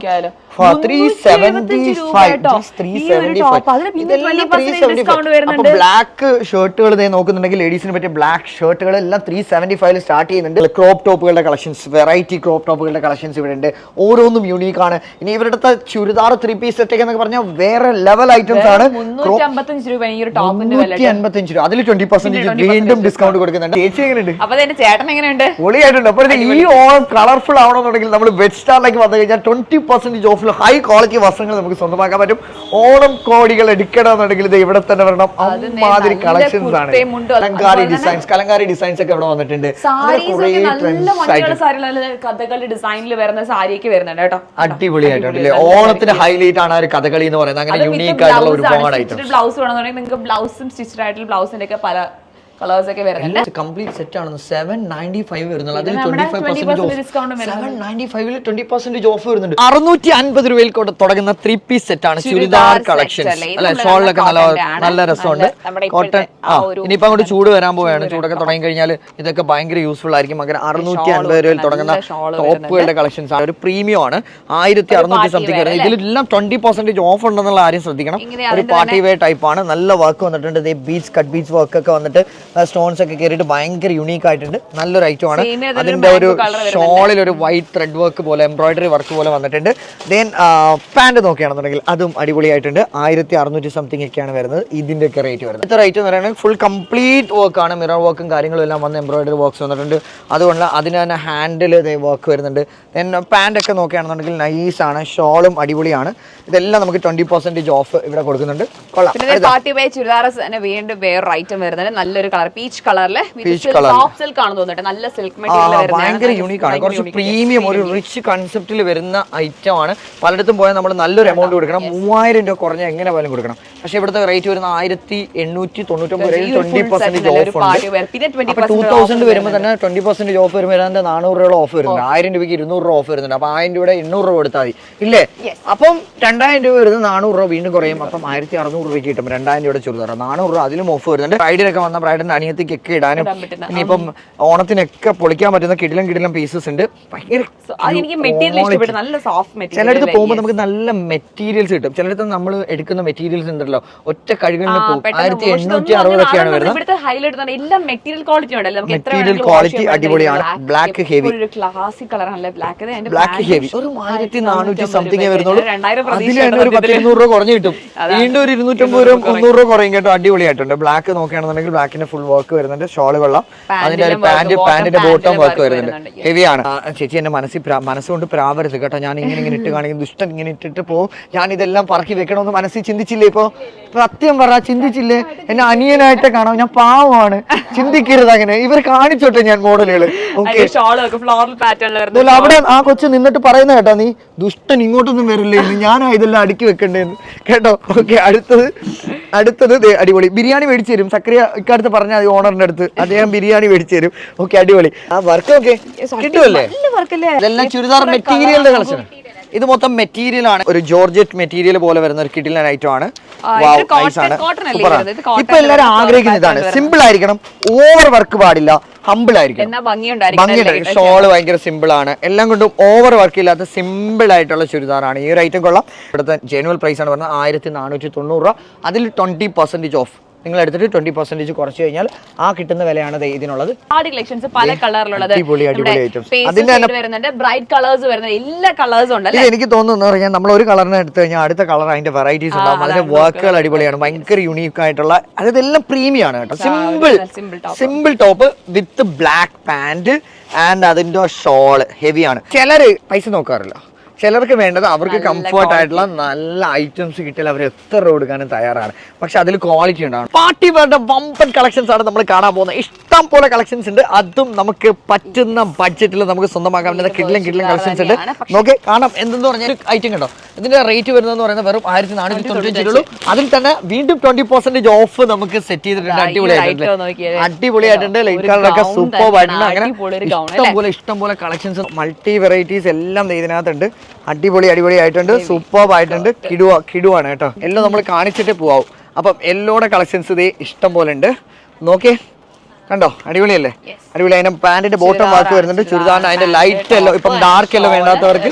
നോക്കിയാലോ? ത്രീ 375 സെവന്റി രൂപ ഫൈവ് കേട്ടോ. ത്രീ ഈ ഒരു സെവന്റി top. അതിന് പിന്നെ 20% discount വരുന്നുണ്ട്. ബ്ലാക്ക് ഷർട്ടുകൾ നോക്കുന്നുണ്ടെങ്കിൽ ലേഡീസിന് പറ്റിയ ബ്ലാക്ക് ഷർട്ടുകൾ എല്ലാം ത്രീ സെവന്റി ഫൈവ് സ്റ്റാർട്ട് ചെയ്യുന്നുണ്ട്. ക്രോപ്പ് ടോപ്പുകളുടെ കളക്ഷൻസ് വെറൈറ്റി ക്രോപ്പ് ടോപ്പുകളുടെ കളക്ഷൻസ് ഇവിടെ ഉണ്ട്. ഓരോന്നും യൂണീക്ക് ആണ്. ഇനി ഇവരുടെ ചുരിദാർ ത്രീ പീസ് സെറ്റ് എന്നൊക്കെ പറഞ്ഞാൽ വേറെ ലെവൽ ഐറ്റംസ് ആണ്. മുന്നൂറ്റി അമ്പത്തഞ്ച് രൂപ അതിൽ ട്വന്റി പെർസെന്റേജ് 20% വീണ്ടും ഡിസ്കൗണ്ട് കൊടുക്കുന്നുണ്ട്. ചേച്ചി എങ്ങനെയുണ്ട്? അപ്പൊ ചേട്ടൻ എങ്ങനെയുണ്ട്? പൊളിയായിട്ടുണ്ട്. അപ്പോൾ ഈ ഓണം കളർഫുൾ ആവണമെന്നുണ്ടെങ്കിൽ നമ്മൾ വെഡ് സ്റ്റാറിലേക്ക് വന്നു കഴിഞ്ഞാൽ ട്വന്റി പെർസെന്റേജ് ഓഫിൽ ഹൈ ക്വാളിറ്റി വസ്ത്രങ്ങൾ നമുക്ക് സ്വന്തമാക്കാൻ പറ്റും. ഓണം കോടികൾ എടുക്കണമെന്നുണ്ടെങ്കിൽ ഇത് ഇവിടെ തന്നെ വരണം. അമ്മാതിരി കളക്ഷൻസ് ആണ്. കലങ്കാരി ഡിസൈൻസ് കലങ്കാരി ഡിസൈൻസ് ഒക്കെ ഇവിടെ വന്നിട്ടുണ്ട്. കഥകളി ഡിസൈനിൽ വരുന്ന സാരിയൊക്കെ വരുന്നുണ്ട് കേട്ടോ. അടിപൊളിയായിട്ടുണ്ട് ഓണത്തിന് ഹൈലൈറ്റ് ആണ് ആ ഒരു കഥകളി എന്ന് പറയുന്നത്. അങ്ങനെ യുണീക്ക് ആയിട്ടുള്ള ഒരുപാട് ഐറ്റംസ് ബ്ലൗസ് വേണമെന്നുണ്ടെങ്കിൽ നിങ്ങൾക്ക് ബ്ലൗസും സ്റ്റിച്ചഡ് ആയിട്ടുള്ള ബ്ലൗസിന്റെ ഒക്കെ പല കളേഴ്സ് ഒക്കെ വരുന്നുണ്ട്. കംപ്ലീറ്റ് സെറ്റ് ആണ് സെവൻ നയന്റി ഫൈവ് വരുന്നുള്ളൂ. അതിൽ twenty five 20% percent discount off seven ninety ഫൈവിൽ ട്വന്റി പെർസെന്റേജ് ഓഫ് വരുന്നുണ്ട്. അറുന്നൂറ്റി അൻപത് രൂപയിൽ കൂടെ തുടങ്ങുന്ന ത്രീ പീസ് സെറ്റ് ആണ്. ചുരിദാർ കളക്ഷൻ അല്ലേ? ഷോളിലൊക്കെ നല്ല. നല്ല രസമുണ്ട്. കോട്ടൺ ആ ഇനിയിപ്പോ അങ്ങോട്ട് ചൂട് വരാൻ പോവുകയാണ്. ചൂടൊക്കെ തുടങ്ങി കഴിഞ്ഞാൽ ഇതൊക്കെ ഭയങ്കര യൂസ്ഫുൾ ആയിരിക്കും. അങ്ങനെ അറുന്നൂറ്റി അൻപത് രൂപയിൽ തുടങ്ങുന്ന ടോപ്പുകളുടെ കളക്ഷൻസ് ആണ്. ഒരു പ്രീമിയം ആണ്. ആയിരത്തി അറുന്നൂറ്റി സംതിങ് വരുന്നത് ഇതിലെല്ലാം ട്വന്റി പെർസെന്റേജ് ഓഫ് ഉണ്ടെന്നുള്ള ആരും ശ്രദ്ധിക്കണം. ഒരു പാർട്ടി വെയർ ടൈപ്പ് ആണ്. നല്ല വർക്ക് വന്നിട്ടുണ്ട്. ബീച്ച് കട്ട് ബീച്ച് വർക്ക് ഒക്കെ വന്നിട്ട് സ്റ്റോൺസ് ഒക്കെ കയറിയിട്ട് ഭയങ്കര യുണീക്ക് ആയിട്ടുണ്ട്. നല്ലൊരു ഐറ്റം ആണ്. അതിന്റെ ഒരു. ഷോളിൽ ഒരു വൈറ്റ് ത്രെഡ് വർക്ക് പോലെ എംബ്രോയിഡറി വർക്ക് പോലെ വന്നിട്ടുണ്ട്. ദെൻ പാന്റ് നോക്കുകയാണെന്നുണ്ടെങ്കിൽ അതും അടിപൊളിയായിട്ടുണ്ട്. ആയിരത്തി അറുന്നൂറ്റി സംതിങ് ഒക്കെയാണ് വരുന്നത്. ഇതിന്റെ ഒക്കെ റേറ്റ് വരുന്നത്. ഇത്ര റേറ്റ് എന്ന് പറയുന്നത് ഫുൾ കംപ്ലീറ്റ് വർക്ക് ആണ്. മിറർ വർക്കും കാര്യങ്ങളും എല്ലാം വന്ന് എംബ്രോയിഡറി വർക്ക്സ് വന്നിട്ടുണ്ട്. അതുകൊണ്ട് അതിന് തന്നെ ഹാൻഡിൽ വർക്ക് വരുന്നുണ്ട്. ദെൻ പാന്റ് ഒക്കെ നോക്കുകയാണെന്നുണ്ടെങ്കിൽ നൈസ് ആണ്. ഷോളും അടിപൊളിയാണ്. ഇതെല്ലാം നമുക്ക് ട്വന്റി പെർസെന്റേജ് ഓഫ് ഇവിടെ കൊടുക്കുന്നുണ്ട്. കൊള്ളാം. പാർട്ടി ബൈ ചുരിദാർ തന്നെ വീണ്ടും വേറൊരു ഐറ്റം വരുന്നുണ്ട്. നല്ലൊരു കളർ പീച്ച് കളറിൽ Peach colour. സോഫ്റ്റ് സിൽക്ക് ആണ് തോന്നുന്നുണ്ട്. നല്ല സിൽക്ക് ആ, മെറ്റീരിയൽ ഭയങ്കര യൂണീക്ക് ആണ്. കുറച്ച് പ്രീമിയം ഒരു റിച്ച് കൺസെപ്റ്റിൽ വരുന്ന ഐറ്റം ആണ്. പലയിടത്തും പോയാൽ നമ്മൾ നല്ലൊരു എമൗണ്ട് കൊടുക്കണം. മൂവായിരം രൂപ കുറഞ്ഞ എങ്ങനെ പോലും കൊടുക്കണം. പക്ഷെ ഇവിടുത്തെ റേറ്റ് വരുന്ന ആയിരത്തി എണ്ണൂറ്റി തൊണ്ണൂറ്റൊമ്പത് ഈ ഒരു twenty full percentage set off party ഉണ്ട് wear. പിന്നെ 20% അപ്പൊ ടൂ തൗസൻഡ് വരുമ്പോൾ തന്നെ ട്വന്റി പെർസെന്റ് ഓഫ് വരുമ്പോൾ നാനൂറ് രൂപ ഓഫ് വരുന്നുണ്ട്. ആയിരം രൂപയ്ക്ക് ഇരുന്നൂറ് രൂപ ഓഫ് വരുന്നുണ്ട്. അപ്പൊ ആയിരം രൂപയുടെ എണ്ണൂറ് രൂപ കൊടുത്താൽ മതി. ഇല്ലേ. അപ്പം രണ്ടായിരം രൂപ വരുന്നത് നാനൂറ് രൂപ വീണ്ടും കുറയും. അപ്പം ആയിരത്തി അറുന്നൂറ് രൂപയ്ക്ക് കിട്ടും. രണ്ടായിരം രൂപയുടെ ചുരിദാർ നാനൂറ് രൂപ അതിലും ഓഫ് വരുന്നുണ്ട്. ബ്രൈഡിനൊക്കെ വന്ന ബ്രൈഡിന് അനിയത്തിക്കൊക്കെ ഇടാനും ഇനിയിപ്പം ഓണത്തിനൊക്കെ പൊളിക്കാൻ പറ്റുന്ന കിടിലം കിടിലം പീസസ് ഉണ്ട്. ഭയങ്കര ചിലയിടത്ത് പോകുമ്പോൾ നമുക്ക് നല്ല മെറ്റീരിയൽസ് കിട്ടും. ചിലയിടത്ത് നമ്മൾ എടുക്കുന്ന മെറ്റീരിയൽസ് ഉണ്ടല്ലോ. ഒറ്റ കഴുകളിന് പോകും. ആയിരത്തി എണ്ണൂറ്റി അറുപതൊക്കെയാണ് വരുന്നത്. മെറ്റീരിയൽ ക്വാളിറ്റി അടിപൊളിയാണ്. ബ്ലാക്ക് ഹെവി ക്ലാസിക് കളറാണല്ലേ ബ്ലാക്ക് ബ്ലാക്ക് ഹെവി ഒരു ആയിരത്തി നാനൂറ്റി സംതിങ് വരുന്നുള്ളൂ അതിൽ തന്നെ ഒരു പത്ത് ഇരുന്നൂറ് രൂപ കുറഞ്ഞു കിട്ടും. വീണ്ടും ഒരു ഇരുന്നൂറ്റമ്പത് രൂപ മുന്നൂറ് രൂപ കുറയും കേട്ടോ. അടിപൊളിയായിട്ടുണ്ട്. ബ്ലാക്ക് നോക്കുകയാണെന്നുണ്ടെങ്കിൽ ബ്ലാക്കിന്റെ ഫുൾ വർക്ക് വരുന്നുണ്ട്. ഷോൾ കൊള്ളാം. അതിന്റെ ഒരു പാന്റ് പാന്റിന്റെ ബോട്ടം വർക്ക് വരുന്നുണ്ട്. ഹെവി ഹെവിയാണ് ചേച്ചി എന്റെ മനസ്സിൽ മനസ്സുകൊണ്ട് പ്രാവരുത് കേട്ടോ. ഞാൻ ഇങ്ങനെ ഇങ്ങനെ ഇട്ട് കാണിക്കും ദുഷ്ടൻ ഇങ്ങനെ ഇട്ടിട്ട് പോകും. ഞാൻ ഇതെല്ലാം പറക്കി വെക്കണമെന്ന് മനസ്സിൽ ചിന്തിച്ചില്ലേ ഇപ്പോ? സത്യം പറ ചിന്തിച്ചില്ലേ? എന്നെ അനിയനായിട്ട് കാണാം. ഞാൻ പാവമാണ്. ചിന്തിക്കരുത് അങ്ങനെ. ഇവർ കാണിച്ചോട്ടെ ഞാൻ മോഡലുകൾ അവിടെ ആ കൊച്ചു നിന്നിട്ട് പറയുന്ന കേട്ടോ നീ ദുഷ്ടൻ ഇങ്ങോട്ടൊന്നും വരില്ലേ? ഞാനാ ഇതെല്ലാം അടുക്കി വെക്കണ്ടേന്ന്. കേട്ടോ? ഓക്കെ അടുത്തത് അടുത്തത് അടിപൊളി. ബിരിയാണി മേടിച്ചു തരും. സക്രിയ ഇക്കാലത്ത് പറഞ്ഞ അത് ഓണറിന്റെ അടുത്ത്. അദ്ദേഹം ബിരിയാണി മേടിച്ചു തരും ഓക്കെ അടിപൊളി. ആ വർക്ക് ഒക്കെ കിട്ടുമല്ലേ ഇതെല്ലാം ചുരിദാർ മെറ്റീരിയലിന്റെ കളക്ഷൻ ഇത് മൊത്തം മെറ്റീരിയൽ ആണ്. ഒരു ജോർജറ്റ് മെറ്റീരിയൽ പോലെ വരുന്ന ഒരു കിഡിലൻ ഐറ്റം ആണ്. ഇപ്പൊ എല്ലാരും ആഗ്രഹിക്കുന്ന ഇതാണ്. സിമ്പിൾ ആയിരിക്കണം. ഓവർ വർക്ക് പാടില്ല. ഹമ്പിൾ ആയിരിക്കണം. എന്നാ ഭംഗിയുണ്ടായിരിക്കും. ഭംഗിയുണ്ട്. ഷോൾ ഭയങ്കര സിമ്പിൾ ആണ്. എല്ലാം കൊണ്ടും ഓവർ വർക്ക് ഇല്ലാത്ത സിമ്പിൾ ആയിട്ടുള്ള ചുരിദാറാണ്. ഈ ഒരു ഐറ്റം കൊള്ളാം. ഇവിടുത്തെ ജനുവൽ പ്രൈസ് ആണ് പറഞ്ഞത് ആയിരത്തി നാനൂറ്റി തൊണ്ണൂറ് രൂപ. അതിൽ ട്വന്റി പെർസെന്റേജ് ഓഫ് നിങ്ങൾ എടുത്തിട്ട് ട്വന്റി പെർസെന്റേജ് കുറച്ച് കഴിഞ്ഞാൽ ആ കിട്ടുന്ന വിലയാണ് ഇതിനുള്ളത്. ആടി കളക്ഷൻസ് പല കളറിലുള്ളത് അടിപൊളി, അടിപൊളി. അതിന്റെ വരുന്നുണ്ട് ബ്രൈറ്റ് കളേഴ്സ് വരുന്നത് എല്ലാ കളേഴ്സും ഉണ്ട് ഇത് എനിക്ക് തോന്നുന്നു പറഞ്ഞാൽ നമ്മൾ ഒരു കളറിനെ എടുത്തു കഴിഞ്ഞാൽ അടുത്ത കളർ അതിന്റെ വെറൈറ്റീസ് ഉണ്ടാവും. അതിന്റെ വർക്കുകൾ അടിപൊളിയാണ്. ഭയങ്കര യുണീക്ക് ആയിട്ടുള്ള അതായത് എല്ലാം പ്രീമിയം ആണ് കേട്ടോ. Simple simple top simple top with black pant and അതിന്റെ ഷോൾ ഹെവിയാണ് ചിലര് പൈസ നോക്കാറില്ല. ചിലർക്ക് വേണ്ടത് അവർക്ക് കംഫർട്ട് ആയിട്ടുള്ള നല്ല ഐറ്റംസ് കിട്ടിയാൽ അവർ എത്ര രൂപ കൊടുക്കാനും തയ്യാറാണ്. പക്ഷെ അതിൽ ക്വാളിറ്റി ഉണ്ടാവും പാർട്ടി വേണ്ട വമ്പൻ കളക്ഷൻസ് ആണ് നമ്മൾ കാണാൻ പോകുന്നത്. ഇഷ്ടം പോലെ കളക്ഷൻസ് ഉണ്ട്. അതും നമുക്ക് പറ്റുന്ന ബഡ്ജറ്റിൽ നമുക്ക് സ്വന്തമാക്കാൻ പറ്റുന്ന കിഡ്ലും കിഡ്ലും കളക്ഷൻസ് ഉണ്ട്. നോക്കി കാണാം. എന്തെന്ന് പറഞ്ഞാൽ ഐറ്റം കണ്ടോ? ഇതിന്റെ റേറ്റ് വരുന്നതെന്ന് പറയുന്നത് വെറും ആയിരത്തി നാനൂറ്റി തൊണ്ണൂറ്റി ഉള്ളൂ അതിൽ തന്നെ വീണ്ടും ട്വന്റി പെർസെന്റേജ് ഓഫ് നമുക്ക് സെറ്റ് ചെയ്തിട്ടുണ്ട്. അടിപൊളിയായിട്ടുണ്ട്. അടിപൊളിയായിട്ടുണ്ട് ലൈറ്റ് കളറൊക്കെ സൂപ്പർ ആയിട്ടുണ്ട്. അങ്ങനെ ഇഷ്ടം പോലെ ഇഷ്ടം പോലെ കളക്ഷൻസ് മൾട്ടി വെറൈറ്റീസ് എല്ലാം ഇതിനകത്തുണ്ട്. അടിപൊളി അടിപൊളി ആയിട്ടുണ്ട്. സൂപ്പർ ആയിട്ടുണ്ട് കിടുവ കിടുവാണ് കേട്ടോ. എല്ലാം നമ്മൾ കാണിച്ചിട്ട് പോവാം. അപ്പം എല്ലോടെ കളക്ഷൻസ് ഇതേ ഇഷ്ടം പോലെ ഉണ്ട്. നോക്കിയേ. കണ്ടോ? അടിപൊളിയല്ലേ? അടിപൊളി. അതിന്റെ പാന്റിന്റെ ബോട്ടം വാക്ക് വരുന്നുണ്ട്. ചുരിദാറിന് അതിന്റെ ലൈറ്റ് എല്ലോ ഇപ്പം ഡാർക്ക് എല്ലോ വേണ്ടാത്തവർക്ക്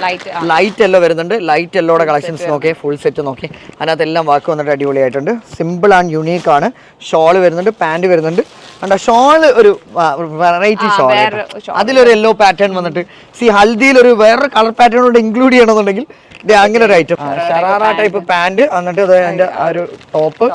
ലൈറ്റ് എല്ലോ വരുന്നുണ്ട്. ലൈറ്റ് എല്ലോടെ കളക്ഷൻസ് നോക്കിയേ. ഫുൾ സെറ്റ് നോക്കി അതിനകത്ത് എല്ലാം വാക്ക് വന്നിട്ട് അടിപൊളിയായിട്ടുണ്ട്. സിമ്പിൾ ആൻഡ് യുണീക്ക് ആണ്. ഷോൾ വരുന്നുണ്ട്. പാന്റ് വരുന്നുണ്ട്. കണ്ടോ ഷോൾ ഒരു വെറൈറ്റി ഷോൾ അതിലൊരു യെല്ലോ പാറ്റേൺ വന്നിട്ട് സി ഹൽദിയിൽ ഒരു വേറെ കളർ പാറ്റേൺ കൂടെ ഇൻക്ലൂഡ് ചെയ്യണമെന്നുണ്ടെങ്കിൽ അങ്ങനെ ഒരു ഐറ്റം ഷറാറ ടൈപ്പ് പാന്റ് എന്നിട്ട് അതിന്റെ ആ ഒരു ടോപ്പ്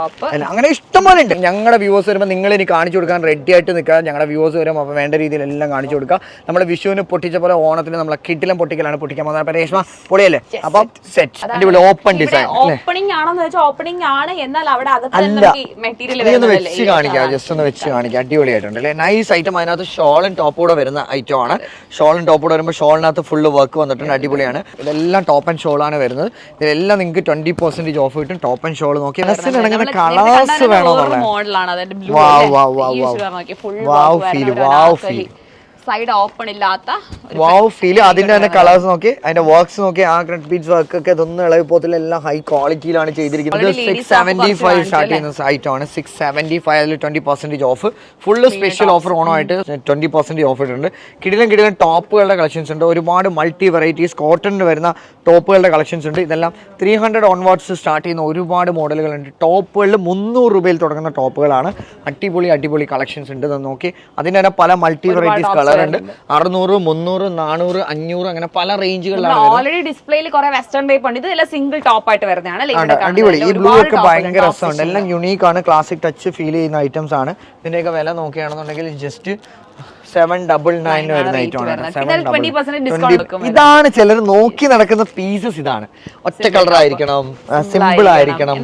അങ്ങനെ ഇഷ്ടംപോലെ ഉണ്ട്. ഞങ്ങളുടെ വ്യൂവേഴ്സ് വരുമ്പോൾ നിങ്ങൾ ഇനി കാണിച്ചു കൊടുക്കാൻ റെഡി ആയിട്ട് നിൽക്കുക ഞങ്ങളുടെ വ്യൂവേഴ്സ് വരുമ്പോൾ അപ്പോൾ വേണ്ട രീതിയിൽ എല്ലാം കാണിച്ചു കൊടുക്കുക നമ്മൾ വിഷുവിന് പൊട്ടിച്ച പോലെ ഓണത്തിന് നമ്മളെ കിട്ടിലും പൊട്ടിക്കലാണ് പൊട്ടിക്കാൻ പോകുന്നത്. അപ്പോൾ രേഷ്മ പൊളിയല്ലേ? അപ്പം സെറ്റ് അടിപൊളി ഓപ്പൺ ഡിസൈൻ ഓപ്പണിംഗ് ആണെന്ന് വെച്ചാൽ ഓപ്പണിംഗ് ആണ്. എന്നാൽ അവിടെ അകത്ത്. മെറ്റീരിയൽ വെച്ച് കാണിക്കാം. ജസ്റ്റ് ഒന്ന് വെച്ച് കാണിക്കാം. അടിപൊളിയായിട്ടുണ്ട് അല്ലേ? നൈസ് ഐറ്റം അതിനകത്ത് ഷോളും ടോപ്പ് കൂടെ വരുന്ന ഐറ്റം ആണ്. ഷോളും ടോപ്പ് കൂടെ വരുമ്പോൾ ഷോളിനകത്ത് ഫുള്ള് വർക്ക് വന്നിട്ടുണ്ട്. അടിപൊളിയാണ്. ഇതെല്ലാം ടോപ്പ് ആൻഡ് ഷോൾ ആണ് വരുന്നത്. ഇതെല്ലാം നിങ്ങൾക്ക് ട്വന്റി പെർസെന്റേജ് ഓഫ് കിട്ടും. ടോപ്പ് ആൻഡ് ഷോൾ നോക്കി. ഡ്രസ്സിന് ഇണങ്ങുന്ന കളേഴ്സ് വേണമെന്നുള്ള wow feel wow Wow, side open ഇല്ലാത്ത വാവ് ഫീൽ അതിന്റെ തന്നെ കളേഴ്സ് നോക്കി അതിന്റെ വർക്ക്സ് നോക്കി ആ ക്രെഡ് ബീറ്റ്സ് വർക്ക് ഒക്കെ ഇതൊന്നും ഇളവി പോകത്തില്ല എല്ലാം ഹൈ ക്വാളിറ്റിയിലാണ് ചെയ്തിരിക്കുന്നത്. സിക്സ് സെവന്റി ഫൈവ് സ്റ്റാർട്ട് ചെയ്യുന്ന സൈറ്റ് ആണ്. സിക്സ് സെവന്റി ഫൈവ് അതിൽ twenty percentage off full special offer ഓണമായിട്ട് twenty percentage off ഇട്ടുണ്ട് കിടിലം കിടിലം ടോപ്പുകളുടെ കളക്ഷൻസ് ഉണ്ട്. ഒരുപാട് മൾട്ടി വെറൈറ്റീസ് കോട്ടണിൽ വരുന്ന ടോപ്പുകളുടെ കളക്ഷൻസ് ഉണ്ട്. ഇതെല്ലാം ത്രീ ഹൺഡ്രഡ് ഓൺവാർഡ്സ് സ്റ്റാർട്ട് ചെയ്യുന്ന ഒരുപാട് മോഡലുകളുണ്ട്. ടോപ്പുകളിൽ മുന്നൂറ് രൂപയിൽ തുടങ്ങുന്ന ടോപ്പുകളാണ് അടിപൊളി അടിപൊളി കളക്ഷൻസ് ഉണ്ട്. നോക്കി. അതിന്റെ തന്നെ പല മൾട്ടി വെറൈറ്റീസ് കളർ ഉണ്ട്. അറുന്നൂറ് മുന്നൂറ് നാനൂറ് അഞ്ഞൂറ് അങ്ങനെ പല റേഞ്ചുകളിലാണ് ഓൾറെഡി ഡിസ്പ്ലേയിൽ കുറെ വെസ്റ്റേൺ ടൈപ്പ് ഉണ്ട്. ഇതെല്ലാം സിംഗിൾ ടോപ്പ് ആയിട്ട് വരുന്നതാണ്. അടിപൊളി. ഈ ബ്ലൂ ഒക്കെ ഭയങ്കര രസമുണ്ട്. എല്ലാം യുണീക്ക് ആണ്. ക്ലാസിക് ടച്ച് ഫീൽ ചെയ്യുന്ന ഐറ്റംസ് ആണ്. ഇതിന്റെയൊക്കെ വില നോക്കുകയാണെന്നുണ്ടെങ്കിൽ ജസ്റ്റ് സെവൻ ഡബിൾ നയൻ വരുന്ന rate ഐറ്റം ആണ്. വരുന്നത്. സെവൻ പിന്നെ ഡബിൾ 20% discount വെക്കും ഇതാണ് ചിലർ നോക്കി നടക്കുന്ന പീസസ് ഇതാണ്. ഒറ്റ കളർ ആയിരിക്കണം സിമ്പിൾ ആയിരിക്കണം.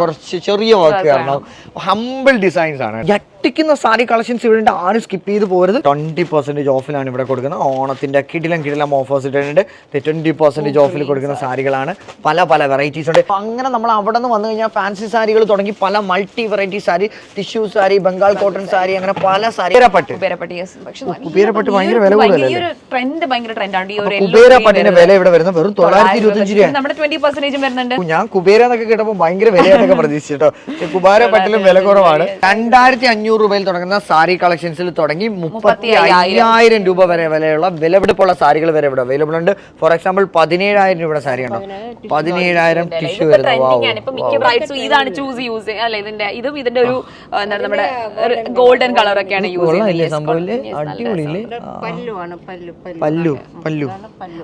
കുറച്ച് ചെറിയ വർക്ക് കാരണം ഹമ്പിൾ ഡിസൈൻസ് ആണ്. ഞെട്ടിക്കുന്ന സാരി കളക്ഷൻസ് ഇവിടെ ഉണ്ട് ആരും സ്കിപ്പ് ചെയ്ത് പോരുത്. ട്വന്റി പെർസെന്റേജ് ഓഫിലാണ് ഇവിടെ കൊടുക്കുന്നത്. ഓണത്തിന്റെ കിടിലം കിടിലം ഓഫേഴ്സ് ഇട്ടിട്ടുണ്ട്. ട്വന്റി പെർസെന്റേജ് ഓഫിൽ കൊടുക്കുന്ന സാരികളാണ്. പല പല വെറൈറ്റീസ് ഉണ്ട്. അങ്ങനെ നമ്മൾ അവിടെ നിന്ന് വന്നു കഴിഞ്ഞാൽ ഫാൻസി സാരികൾ തുടങ്ങി പല multi variety sari tissue sari Bengal cotton sari അങ്ങനെ പല സാരി കുബേരപ്പട്ട് കുബേരപ്പട്ടി പക്ഷെ കുബേരപ്പട്ട് ഭയങ്കര വില കൂടുതലല്ലേ? ഈ ഒരു ട്രെൻഡ് ഭയങ്കര ട്രെൻഡാണ് ഈ ഒരു കുബേരപ്പട്ടിന്റെ വില ഇവിടെ വരുന്നത് വെറും തൊള്ളായിരത്തി ഇരുപത്തഞ്ച് രൂപ നമ്മുടെ ട്വന്റി പെർസെന്റേജും വരുന്നുണ്ട്. ഞാൻ കുബേര എന്നൊക്കെ കേട്ടപ്പോ ഭയങ്കര വിലയായിട്ടൊക്കെ പ്രതീക്ഷിച്ചിട്ടോ കുബാര പട്ടിലും വില കുറവാണ്. രണ്ടായിരത്തി അഞ്ഞൂറ് രൂപയിൽ തുടങ്ങുന്ന സാരി കളക്ഷൻസിൽ തുടങ്ങി മുപ്പത്തി അയ്യായിരം രൂപ വരെ വിലയുള്ള വിലപിടിപ്പുള്ള സാരികൾ വരെ ഇവിടെ അവൈലബിൾ ഉണ്ട്. ഫോർ എക്സാമ്പിൾ പതിനേഴായിരം രൂപയുടെ സാരി ഉണ്ടോ പതിനേഴായിരം ടിഷ്യൂ ഇപ്പൊ വരുന്നത്. ട്രെൻഡിങ് ആണ്. ഇപ്പൊ മിക്ക ബ്രൈഡ്സും ഇതാണ് ചൂസ് യൂസ് അല്ല ഇതിന്റെ ഇതും ഇതിന്റെ ഒരു ആ, എന്താണ് നമ്മുടെ ഗോൾഡൻ കളർ ഒക്കെയാണ് യൂസ് അടിപൊളിയില്ലേ പല്ലുവാണ് പല്ലു പല്ലു. പല്ലു പല്ലു.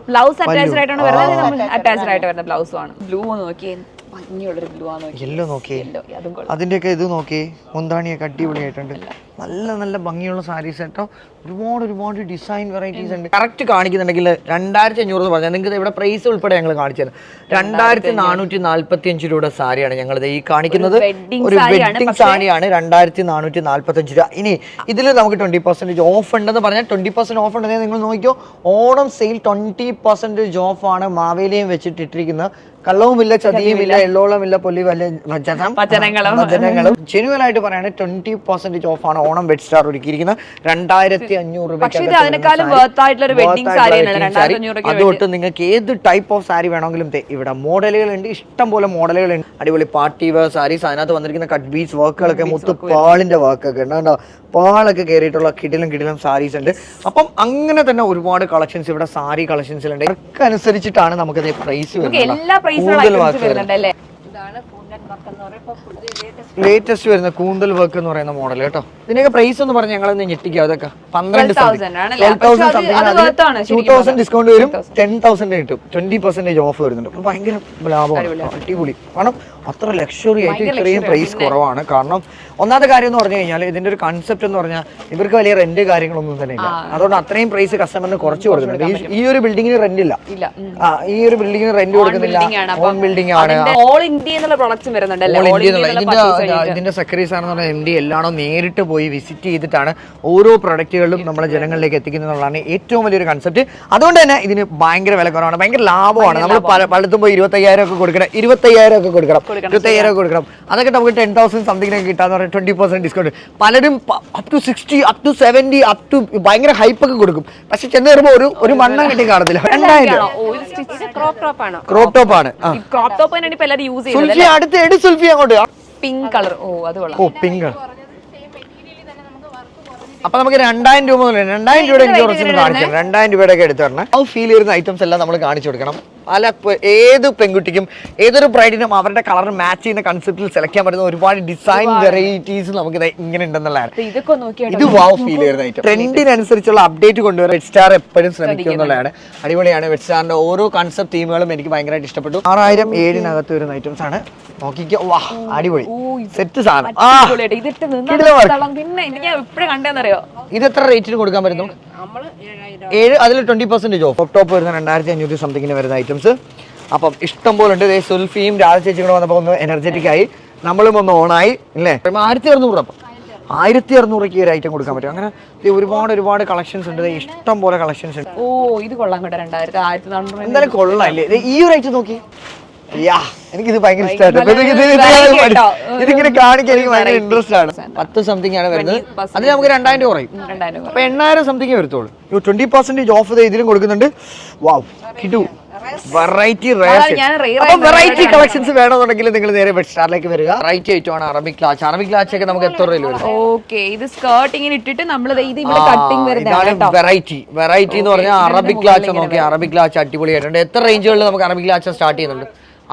ബ്ലൗസ് അറ്റാച്ച്ഡ് ആയിട്ടാണ് വരുന്നത് അറ്റാച്ച്ഡ് ആയിട്ട് വരുന്ന ബ്ലൗസും ആണ് ബ്ലൂ നോക്കി ഭംഗിയുള്ളൊരു ബ്ലൂ ആണ് നോക്കി യെല്ലോ നോക്കിയേ. അതും കൊള്ളാം. അതിന്റെയൊക്കെ ഇത് നോക്കിയേ. മുന്താണിയൊക്കെ അടിപൊളിയായിട്ടുണ്ട്. നല്ല നല്ല ഭംഗിയുള്ള സാരീസ് കേട്ടോ ഒരുപാട് ഒരുപാട് ഡിസൈൻ വെറൈറ്റീസ് ഉണ്ട്. കറക്റ്റ് കാണിക്കുന്നുണ്ടെങ്കിൽ രണ്ടായിരത്തി അഞ്ഞൂറ് എന്ന് പറഞ്ഞാൽ നിങ്ങൾക്ക് ഇവിടെ പ്രൈസ് ഉൾപ്പെടെ ഞങ്ങൾ കാണിച്ചത് രണ്ടായിരത്തി നാനൂറ്റി നാൽപ്പത്തി അഞ്ച് രൂപയുടെ സാരിയാണ് ഞങ്ങൾ ഈ കാണിക്കുന്നത്. ഒരു വെഡിങ് സാരിയാണ് രണ്ടായിരത്തി നാനൂറ്റി നാൽപ്പത്തി അഞ്ച് രൂപ. ഇനി ഇതിൽ നമുക്ക് ട്വന്റി പെർസെന്റേജ് ഓഫ് ഉണ്ടെന്ന് പറഞ്ഞാൽ ട്വന്റി പെർസെന്റ് ഓഫ് ഉണ്ടെങ്കിൽ നിങ്ങൾ നോക്കിയോ Onam sale twenty percentage off ആണ് മാവേലിയും വെച്ചിട്ട് ഇട്ടിരിക്കുന്നത് കള്ളവുമില്ല ചതിയുമില്ല എള്ളോളമില്ല പൊല്ലിവല്ല വചനം വചനങ്ങളും. വചനങ്ങളും. ജെനുവൽ ആയിട്ട് പറയുകയാണെങ്കിൽ ട്വന്റി പെർസെന്റേജ് ഓഫ് ആണ് ഓണം ബെഡ് സ്റ്റാർ ഒരുക്കിയിരിക്കുന്നത്. രണ്ടായിരത്തി അഞ്ഞൂറ് രൂപ അതുകൊണ്ട് നിങ്ങൾക്ക് ഏത് ടൈപ്പ് ഓഫ് സാരി വേണമെങ്കിലും ഇവിടെ മോഡലുകളുണ്ട് ഇഷ്ടം പോലെ മോഡലുകളുണ്ട്. അടിപൊളി പാർട്ടി വെയർ സാരീസ് അതിനകത്ത് വന്നിരിക്കുന്ന കട്ട് ബീസ് വർക്കുകളൊക്കെ മുത്ത് പാളിന്റെ വർക്കൊക്കെ ഉണ്ട്. കണ്ടോ? പാളൊക്കെ കയറിയിട്ടുള്ള കിടിലും കിടിലും സാരീസ് ഉണ്ട്. അപ്പം അങ്ങനെ തന്നെ ഒരുപാട് കളക്ഷൻസ് ഇവിടെ സാരി കളക്ഷൻസിലുണ്ട് ഇതൊക്കെ അനുസരിച്ചിട്ടാണ് നമുക്ക് പ്രൈസ് എല്ലാ കൂടുതൽ ഐറ്റംസ് വർക്ക് വരുന്നുണ്ട് അല്ലേ? ഇതാണ് കൂണ്ടൻ വർക്ക് എന്ന് പറയുമ്പോൾ ലേറ്റസ്റ്റ് വരുന്ന കൂന്തൽ വർക്ക് എന്ന് പറയുന്ന മോഡൽ കേട്ടോ. ഇതിനൊക്കെ പ്രൈസ് എന്ന് പറഞ്ഞാൽ ഞങ്ങൾ ഞെട്ടിക്കുക അതൊക്കെ. പന്ത്രണ്ട് 12,000 ആണല്ലേ? പക്ഷേ അത് അത് worth ആണ് ടൂ തൗസൻഡ് ഡിസ്കൗണ്ട് വരും ടെൻ തൗസൻഡ് കിട്ടും. ട്വന്റി പെർസെന്റേജ് ഓഫ് വരുന്നുണ്ട്. ഭയങ്കര ലാഭമാണ്. അടിപൊളി. കാരണം അത്ര ലക്ഷറി ആയിട്ട് ഇത്രയും പ്രൈസ് കുറവാണ്. കാരണം ഒന്നാമത്തെ കാര്യം എന്ന് പറഞ്ഞു കഴിഞ്ഞാൽ ഇതിന്റെ ഒരു കൺസെപ്റ്റ് എന്ന് പറഞ്ഞാൽ ഇവർക്ക് വലിയ റെന്റ് കാര്യങ്ങളൊന്നും തന്നെ ഇല്ല. അതുകൊണ്ട് അത്രയും പ്രൈസ് കസ്റ്റമറിന് കുറച്ച് കൊടുക്കുന്നുണ്ട്. ഈ- ഒരു ബിൽഡിങ്ങിന് റെന്റ് ഇല്ല. ഈ ഒരു ബിൽഡിങ്ങിന് റെന്റ് കൊടുക്കുന്നില്ല. ഹോം ബിൽഡിംഗ് ആണ്. ഓൾ ഇന്ത്യ എന്നുള്ള പ്രൊഡക്ട്സും വരുന്നുണ്ട് ഇതിന്റെ സെക്രട്ടറീസ് ആണെന്ന് പറഞ്ഞ എം ഡി എല്ലാണോ നേരിട്ട് പോയി വിസിറ്റ് ചെയ്തിട്ടാണ് ഓരോ പ്രൊഡക്റ്റുകളും നമ്മുടെ ജനങ്ങളിലേക്ക് എത്തിക്കുന്നതാണ് ഏറ്റവും വലിയൊരു കൺസെപ്റ്റ് അതുകൊണ്ട് തന്നെ ഇതിന് ഭയങ്കര വില കുറവാണ്. ഭയങ്കര ലാഭമാണ്. നമ്മൾ പലതും പോയി ഇരുപത്തയ്യായിരം ഒക്കെ കൊടുക്കണം. ഇരുപത്തയ്യായിരം ഒക്കെ കൊടുക്കണം. ഇരുപത്തയ്യായിരം ഒക്കെ കൊടുക്കണം. അതൊക്കെ നമുക്ക് ടെൻ തൗസൻഡ് സംതിങ്ങിനൊക്കെ കിട്ടാന്ന് പറഞ്ഞാൽ ട്വന്റി പെർസെന്റ് ഡിസ്കൗണ്ട് പലരും up to sixty up to seventy up to ഭയങ്കര ഹൈപ്പ് ഒക്കെ കൊടുക്കും. പക്ഷെ ചെന്ന് കയറുമ്പോൾ ഒരു ഒരു മണ്ണം കിട്ടി കാണത്തില്ല. രണ്ടായിരം ആണോ? ക്രോപ്പ് ടോപ്പ് ആണ്. ക്രോപ്പ് ടോപ്പ് ആണ് ക്രോപ്പ് ടോപ്പ് സുൽഫി അടുത്ത് എടി സുൽഫി അങ്ങോട്ട്. Pink colour. ഓ അത് കൊള്ളാം. ഓ പിങ്ക് അപ്പൊ നമുക്ക് രണ്ടായിരം രൂപ മുതൽ രണ്ടായിരം രൂപയുടെ എനിക്ക് കുറച്ചൊന്ന് കാണിച്ചു. രണ്ടായിരം രൂപയുടെ ഒക്കെ എടുത്തു തരണം. അത് ഫീൽ ചെയ്യുന്ന ഐറ്റംസ് എല്ലാം നമ്മൾ കാണിച്ചു കൊടുക്കണം. പല ഏത് പെൺകുട്ടിക്കും ഏതൊരു ബ്രൈഡിനും അവരുടെ കളർ മാച്ച് ചെയ്യുന്ന കൺസെപ്റ്റിൽ സെലക്ട് ചെയ്യാൻ പറ്റുന്ന ഒരുപാട് ഡിസൈൻ വെറൈറ്റീസ് നമുക്ക് ഇങ്ങനെ ഉണ്ടെന്നുള്ളതാണ്. ഇത് ഇതൊക്കെ നോക്കിയാട്ടോ. ഇത് വാവ് ഫീൽ ചെയ്യുന്ന ഐറ്റം ട്രെൻഡിനനുസരിച്ചുള്ള അപ്ഡേറ്റ് കൊണ്ടുവരാൻ വെഡ് സ്റ്റാർ എപ്പോഴും ശ്രമിക്കും എന്നുള്ളതാണ്. അടിപൊളിയാണ് വെഡ് സ്റ്റാറിന്റെ ഓരോ കൺസെപ്റ്റ് തീമുകളും എനിക്ക് ഭയങ്കരമായിട്ട് ഇഷ്ടപ്പെട്ടു. ആറായിരം ഏഴിനകത്ത് വരുന്ന ഐറ്റംസ് ആണ്. നോക്കിക്കോ. വാ അടിപൊളി. സെറ്റ് സാധനം. പിന്നെ എപ്പോഴും കണ്ടേന്നറിയോ? ഇത് എത്ര റേറ്റിന് കൊടുക്കാൻ പറ്റുന്നു? ഏഴ് അതിൽ ട്വന്റി പെർസെന്റേജ് ഓഫ് ടോപ്പ് വരുന്ന രണ്ടായിരത്തി അഞ്ഞൂറ്റി സംതിങ്ങിന് വരുന്ന ഐറ്റംസ് അപ്പം ഇഷ്ടം പോലെ ഉണ്ട്. സുൽഫിയും രാജ ചേച്ചിയും കൂടെ വന്നപ്പോൾ ഒന്ന് എനർജറ്റിക് ആയി. നമ്മളും ഒന്ന് ഓണായി അല്ലേ ആയിരത്തി അറുന്നൂറ് അപ്പം. ആയിരത്തി അറുന്നൂറയ്ക്ക് ഒരു ഐറ്റം കൊടുക്കാൻ പറ്റും. അങ്ങനെ ഒരുപാട് ഒരുപാട് കളക്ഷൻസ് ഉണ്ട്. ഇഷ്ടം പോലെ കളക്ഷൻസ് ഉണ്ട്. ഓ ഇത് കൊള്ളാം കേട്ടോ രണ്ടായിരത്തി. ആയിരത്തി എന്തായാലും കൊള്ളാം അല്ലേ? ഈ ഒരു ഐറ്റം നോക്കി. എനിക്കിത് ഭയങ്കര ഇഷ്ടമായിട്ട്. ഇതിങ്ങനെ കാണിക്കാൻ എനിക്ക് ഭയങ്കര ഇൻട്രസ്റ്റ് ആണ്. പത്ത് സംതിങ് ആണ് വരുന്നത്. അതിൽ നമുക്ക് രണ്ടായിരം രൂപ കുറയും. അപ്പൊ എണ്ണായിരം സംതിങ് വരത്തുള്ളൂ. ട്വന്റി പെർസെന്റേജ് ഓഫ് ഇതിലും കൊടുക്കുന്നുണ്ട്. വാവ് കിടു വെറൈറ്റി അപ്പൊ വെറൈറ്റി കളക്ഷൻസ് വേണമെന്നുണ്ടെങ്കിൽ നിങ്ങൾ നേരെ ബെഡ് സ്റ്റാറിലേക്ക് വരിക. റൈറ്റ് ഐറ്റം ആണ് അറബിക് ക്ലാച്ച് അറബിക് ക്ലാച്ച് ഒക്കെ നമുക്ക് എത്ര രൂപ വരും? ഓക്കെ ഇത് സ്കേർട്ട് ഇങ്ങനെ ഇട്ടിട്ട് നമ്മൾ വെറൈറ്റി വെറൈറ്റി എന്ന് പറഞ്ഞാൽ അറബിക് ക്ലാച്ച് നോക്കി. അറബിക് ക്ലാച്ച് അടിപൊളിയായിട്ടുണ്ട്. എത്ര റേഞ്ചുകളിൽ നമുക്ക് അറബിക് ക്ലാച്ച് സ്റ്റാർട്ട് ചെയ്യുന്നുണ്ട്?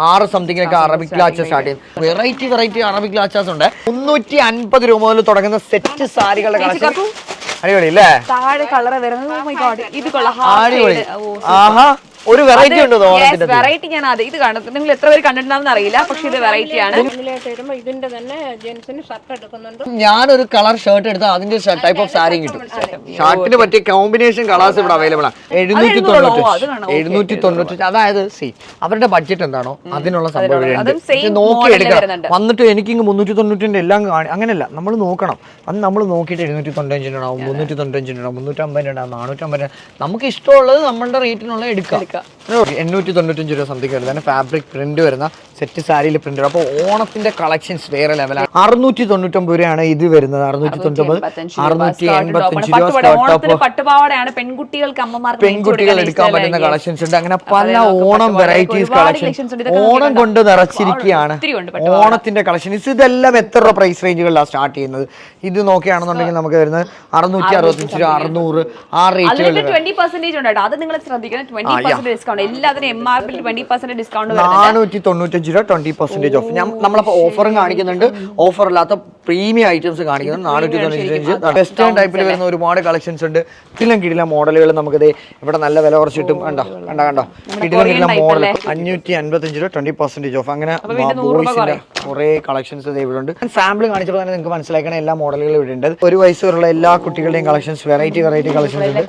ആറ് സംതിങ്ങിനൊക്കെ അറബിക് ഗ്ലാച്ചസ് സ്റ്റാർട്ട് ചെയ്യും. വെറൈറ്റി വെറൈറ്റി അറബിക് ക്ലാച്ചസ് ഉണ്ട്. മുന്നൂറ്റി അൻപത് രൂപ മുതൽ തുടങ്ങുന്ന സെറ്റ് സാരികളുടെ കളക്ഷൻ. അടിപൊളി അല്ലേ താഴെ കളർ വരുന്നത് അടിപൊളി. ആഹാ. ഒരു വെറൈറ്റി ഉണ്ട് ഓണത്തിന്റെ വെറൈറ്റി ഞാൻ അത് ഇത് കാണുന്നത് നിങ്ങൾ എത്ര പേര് കണ്ടിട്ടുണ്ടെന്ന് അറിയില്ല പക്ഷെ ഇത് വെറൈറ്റി ആണ്. ഇതിന്റെ തന്നെ ജെൻസിന് ഷർട്ട് എടുക്കുന്നുണ്ട്. ഞാനൊരു കളർ ഷർട്ട് എടുത്താൽ അതിന്റെ ടൈപ്പ് ഓഫ് സാരി കിട്ടും. ഷർട്ടിന് പറ്റിയ കോമ്പിനേഷൻ കളേഴ്സ് ഇവിടെ അവൈലബിൾ ആണ്. എഴുന്നൂറ്റി എഴുന്നൂറോ? തൊണ്ണൂറ്റി. എഴുന്നൂറ്റി തൊണ്ണൂറ്റി അതായത് സി അവരുടെ ബഡ്ജറ്റ് എന്താണോ അതിനുള്ള സംഭവം നോക്കി എടുക്കണം. വന്നിട്ട് എനിക്ക് ഇങ്ങ് മുന്നൂറ്റി തൊണ്ണൂറ്റിന്റെ എല്ലാം കാണി അങ്ങനെയല്ല നമ്മൾ നോക്കണം. അത് നമ്മൾ നോക്കിയിട്ട് എഴുന്നൂറ്റി ഉണ്ടാവും മുന്നൂറ്റി തൊണ്ണൂറ്റഞ്ചിന് ഉണ്ടാവും മുന്നൂറ്റമ്പതിന് ഉണ്ടാവും നാനൂറ്റമ്പതിന് നമുക്ക് ഇഷ്ടമുള്ളത് നമ്മളുടെ റേറ്റിനുള്ള എടുക്കാം. നിൽക്കുക എണ്ണൂറ്റി തൊണ്ണൂറ്റഞ്ച് രൂപ സംതിങ് വരുന്നത് ഫാബ്രിക് പ്രിന്റ് വരുന്ന സെറ്റ് സാരിയിൽ പ്രിന്റ് അപ്പോൾ ഓണത്തിന്റെ കളക്ഷൻസ് വേറെ ലെവലാണ് അറുന്നൂറ്റി തൊണ്ണൂറ്റൊമ്പത് രൂപയാണ് ഇത് വരുന്നത്. അറുന്നൂറ്റി തൊണ്ണൂറ്റൊമ്പത് അറുന്നൂറ്റി എൺപത്തഞ്ച് രൂപ ഓണത്തിന് പട്ടുപാവാടയാണ്. പെൺകുട്ടികൾക്ക് അമ്മമാർക്ക് പെൺകുട്ടികൾ എടുക്കാൻ പറ്റുന്ന കളക്ഷൻസ് ഉണ്ട്. അങ്ങനെ പല ഓണം വെറൈറ്റീസ് കളക്ഷൻസ്. ഓണം കൊണ്ട് നിറച്ചിരിക്കുകയാണ്. ഓണത്തിന്റെ കളക്ഷൻസ് ഇതെല്ലാം എത്ര രൂപ പ്രൈസ് റേഞ്ചുകളിലാണ് സ്റ്റാർട്ട് ചെയ്യുന്നത്? ഇത് നോക്കുകയാണെന്നുണ്ടെങ്കിൽ നമുക്ക് വരുന്നത് അറുന്നൂറ്റി അറുപത്തഞ്ച് രൂപ അറുന്നൂറ് ആ റേറ്റുകളിൽ അത് നിങ്ങൾ ശ്രദ്ധിക്കണം. ട്വന്റി ഡിസ്കൗണ്ട് എല്ലാത്തിനും M R P twenty percent discount നാനൂറ്റി തൊണ്ണൂറ്റഞ്ച് രൂപ ട്വന്റി പെർസെന്റേജ് ഓഫ് ഞാൻ നമ്മളപ്പോ ഓഫറും കാണിക്കുന്നുണ്ട്. ഓഫർ അല്ലാത്ത പ്രീമിയം ഐറ്റംസ് കാണിക്കുന്നുണ്ട്. നാനൂറ്റി തൊണ്ണൂറ്റഞ്ച് വെസ്റ്റേൺ ടൈപ്പിൽ വരുന്ന ഒരുപാട് കളക്ഷൻസ് ഉണ്ട്. കിടിലം കിടിലം മോഡലുകൾ നമുക്ക് ദേ ഇവിടെ നല്ല വില കുറച്ച് കിട്ടും കണ്ടോ? കണ്ടോ കണ്ടോ? കിടിലം കിടിലം മോഡൽ? അഞ്ഞൂറ്റി അൻപത്തഞ്ച് രൂപ ട്വന്റി പെർസെന്റേജ് ഓഫ് അങ്ങനെ ബോയ്സിന്റെ കുറെ കളക്ഷൻസ് ഇവിടെ ഉണ്ട്. സാമ്പിൾ കാണിച്ചപ്പോൾ തന്നെ നിങ്ങൾക്ക് മനസ്സിലാക്കണ എല്ലാ മോഡലുകളും ഇവിടെ ഉണ്ട്. ഒരു വയസ്സ് വരെയുള്ള എല്ലാ കുട്ടികളുടെയും കളക്ഷൻസ് വെറൈറ്റി വെറൈറ്റി കളക്ഷൻസ് ഉണ്ട്.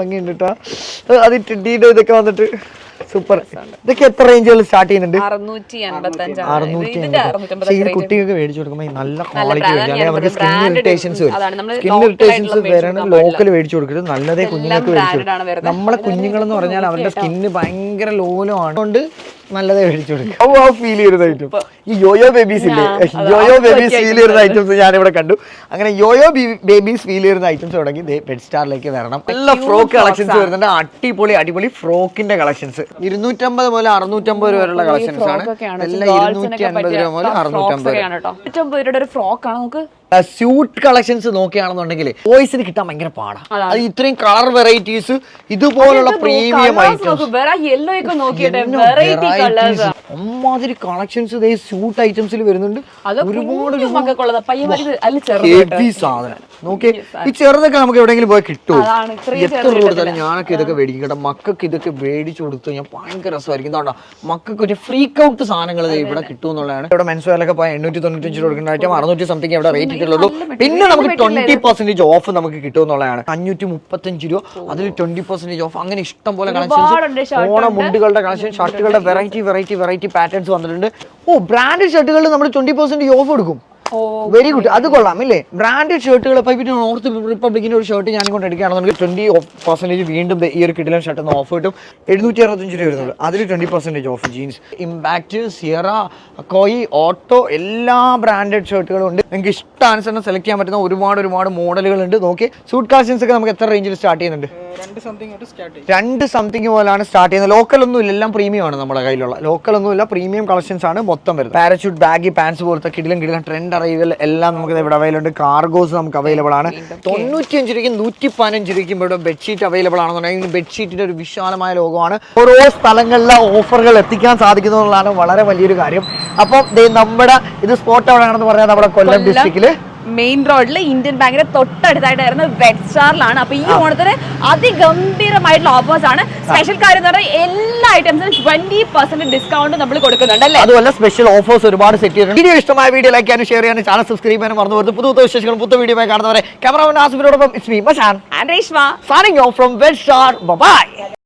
ഭംഗിയുണ്ട് കേട്ടോ. അത് ടിഡിയുടെ ഇതൊക്കെ വന്നിട്ട് സൂപ്പർ. ഇതൊക്കെ എത്ര റേഞ്ചുകൾ സ്റ്റാർട്ട് ചെയ്യുന്നുണ്ട്? അറുന്നൂറ്റി കുട്ടികൾക്ക് മേടിച്ചു കൊടുക്കുമ്പോൾ നല്ല ക്വാളിറ്റി അല്ലെങ്കിൽ അവർക്ക് സ്കിൻ ഇറിറ്റേഷൻസ് വരും. സ്കിൻ ഇറിറ്റേഷൻസ് വരണം ലോക്കൽ മേടിച്ചു കൊടുക്കരുത്. നല്ലതേ കുഞ്ഞുങ്ങൾക്ക് മേടിച്ചു. നമ്മളെ കുഞ്ഞുങ്ങളെന്ന് പറഞ്ഞാൽ അവരുടെ സ്കിന്ന് ഭയങ്കര ലോലമാണ് അതുകൊണ്ട് നല്ലതേ മേടിച്ചു കൊടുക്കും. ആ ഫീൽ ചെയ്യുന്ന ഐറ്റം ഈ യോയോ ബേബീസ് ഇല്ലേ? യോയോ ബേബീസ് ഫീൽ ചെയ്യുന്ന ഐറ്റംസ് ഞാൻ ഇവിടെ കണ്ടു. അങ്ങനെ യോയോ ബേബീസ് ഫീൽ ചെയ്യുന്ന ഐറ്റംസ് തുടങ്ങി. ബെഡ് സ്റ്റാറിലേക്ക് വരണം. നല്ല ഫ്രോക്ക് കളക്ഷൻസ് വരുന്നുണ്ട്. അടിപൊളി അടിപൊളി ഫ്രോക്കിന്റെ കളക്ഷൻസ് ഇരുന്നൂറ്റമ്പത് മുതൽ അറുന്നൂറ്റമ്പത് രൂപ വരെയുള്ള കളക്ഷൻസ് ആണ്. എല്ലാം ഇരുന്നൂറ്റി അൻപത് രൂപ മുതൽ അറുന്നൂറ്റമ്പത് രൂപ നൂറ്റമ്പത് രൂപയുടെ ഒരു ഫ്രോക്ക് ആണ് നമുക്ക്? സ്യൂട്ട് കളക്ഷൻസ് നോക്കുകയാണെന്നുണ്ടെങ്കിൽ ബോയ്സിന് കിട്ടാൻ ഭയങ്കര പാടാണ് അത് ഇത്രയും കളർ വെറൈറ്റീസ് ഇതുപോലുള്ള പ്രീമിയം ഐറ്റംസ് അമ്മാതിരി കളക്ഷൻസ് ഇതേ സ്യൂട്ട് ഐറ്റംസിൽ വരുന്നുണ്ട്. ഒരുപാട് ഹെവി സാധനം. നോക്കി ഈ ചെറുതൊക്കെ നമുക്ക് എവിടെയെങ്കിലും പോയി കിട്ടുമോ എത്ര രൂപ കൊടുത്താലും ഞാനൊക്കെ ഇതൊക്കെ മേടിക്കും. കേട്ടോ മക്കൾക്ക് ഇതൊക്കെ മേടിച്ചു കൊടുത്തു ഞാൻ ഭയങ്കര രസമായിരിക്കും. എന്താ മക്കൾക്ക് ഒരു ഫ്രീക്ക് ഔട്ട് സാധനങ്ങൾ ഇവിടെ കിട്ടും എന്നുള്ളതാണ് ഇവിടെ മെൻസ് വേലൊക്കെ പോയി എണ്ണൂറ്റി തൊണ്ണൂറ്റഞ്ച് രൂപ കൊടുക്കുന്ന ഐറ്റം അറുന്നൂറ്റി സംതിങ് ഇവിടെ റേറ്റ് ഇട്ടുള്ളൂ പിന്നെ നമുക്ക് ട്വന്റി പെർസെന്റേജ് ഓഫ് നമുക്ക് കിട്ടും എന്നുള്ളതാണ് അഞ്ഞൂറ്റി മുപ്പത്തഞ്ച് രൂപ. അതിൽ ട്വന്റി പെർസെന്റേജ് ഓഫ് അങ്ങനെ ഇഷ്ടം പോലെ കളക്ഷൻസ് ഓണ മുണ്ടുകളുടെ കളക്ഷൻ ഷർട്ടുകളുടെ വെറൈറ്റി വെറൈറ്റി വെറൈറ്റി പാറ്റേൺസ് വന്നിട്ടുണ്ട്. ഓ ബ്രാൻഡ് ഷർട്ടുകളിൽ നമ്മൾ ട്വന്റി പെർസെന്റ് ഓഫ് കൊടുക്കും വെരി ഗുഡ് അത് കൊള്ളാം ഇല്ലേ? ബ്രാൻഡഡ് ഷർട്ടുകൾ ഇപ്പൊ പിന്നെ നോർത്ത് റിപ്പബ്ലിക്കിന്റെ ഒരു ഷർട്ട് ഞാൻ കൊണ്ട് എടുക്കുകയാണെന്നുണ്ടെങ്കിൽ ട്വന്റി പെർസെന്റേജ് വീണ്ടും ഈ ഒരു കിടിലൻ ഷർട്ട് ഓഫ് കിട്ടും എഴുന്നൂറ്റി അറുപത്തഞ്ച് രൂപ വരുന്നുള്ളൂ. അതിൽ twenty percentage off jeans impact Sierra കോയി ഓട്ടോ എല്ലാ ബ്രാൻഡഡ് ഷർട്ടുകളും ഉണ്ട്. നിങ്ങൾക്ക് ഇഷ്ടാനുസരണം സെലക്ട് ചെയ്യാൻ പറ്റുന്ന ഒരുപാട് ഒരുപാട് മോഡലുകൾ ഉണ്ട്. നോക്കി സൂട്ട് കളക്ഷൻസ് ഒക്കെ നമുക്ക് എത്ര റേഞ്ചിൽ സ്റ്റാർട്ട് ചെയ്യുന്നുണ്ട്? രണ്ട് സംതിങ് പോലാണ് സ്റ്റാർട്ട് ചെയ്യുന്നത്. ലോക്കൽ ഒന്നും ഇല്ല എല്ലാം പ്രീമിയം ആണ് നമ്മുടെ കയ്യിലുള്ള. ലോക്കൽ ഒന്നും ഇല്ല പ്രീമിയം കളക്ഷൻസ് ആണ് മൊത്തം വരുന്നത്. പാരച്യൂട്ട് ബാഗി പാൻസ് പോലത്തെ കിടിലും കിടിലും ട്രെൻഡ് അറൈവൽ എല്ലാം നമുക്ക് ഇവിടെ അവൈലബിൾ ഉണ്ട്. കാർഗോസ് നമുക്ക് അവൈലബിൾ ആണ്. തൊണ്ണൂറ്റി അഞ്ച് രൂപയ്ക്കും നൂറ്റി പതിനഞ്ച് രൂപയ്ക്കും ഇവിടെ ബെഡ്ഷീറ്റ് അവൈലബിൾ ആണെന്നുണ്ടെങ്കിൽ ബെഡ്ഷീറ്റിന്റെ ഒരു വിശാലമായ ലോകമാണ്. ഓരോ സ്ഥലങ്ങളിലെ ഓഫറുകൾ എത്തിക്കാൻ സാധിക്കുന്നു എന്നുള്ളതാണ് വളരെ വലിയൊരു കാര്യം. അപ്പം നമ്മുടെ ഇത് സ്പോട്ട് എവിടെയാണെന്ന് പറഞ്ഞാൽ നമ്മുടെ കൊല്ലം ഡിസ്ട്രിക്റ്റിൽ മെയിൻ റോഡിൽ ഇന്ത്യൻ ബാങ്കിന്റെ തൊട്ടടുത്തായിട്ടായിരുന്നു വെഡ് സ്റ്റാറിലാണ് അപ്പൊ ഈ ഓണത്തിന് അതിഗംഭീരമായിട്ടുള്ള ഓഫേഴ്സ് ആണ്. സ്പെഷ്യൽ കാര്യം എന്ന് പറഞ്ഞാൽ എല്ലാ ഐറ്റംസിനും ട്വന്റി പെർസെന്റ് ഡിസ്കൗണ്ട് നമ്മൾ കൊടുക്കുന്നുണ്ട് അല്ലേ? അതുപോലെ സ്പെഷ്യൽ ഓഫേഴ്സ് ഒരുപാട് സെറ്റ് ചെയ്തിട്ടുണ്ട്. വീഡിയോ ഇഷ്ടമായ വീഡിയോ ലൈക്ക് ചെയ്യാനും ഷെയർ ചെയ്യാനും ചാനൽ സബ്സ്ക്രൈബ് ചെയ്യാനും മറന്നു വരുന്നത് പുതു വിശേഷങ്ങളും പുതു വീഡിയോ കാണുന്നവരെ ക്യാമറമാൻ ആസിഫിനോടൊപ്പം it's me Machan and Reshma signing off from Wed Star bye.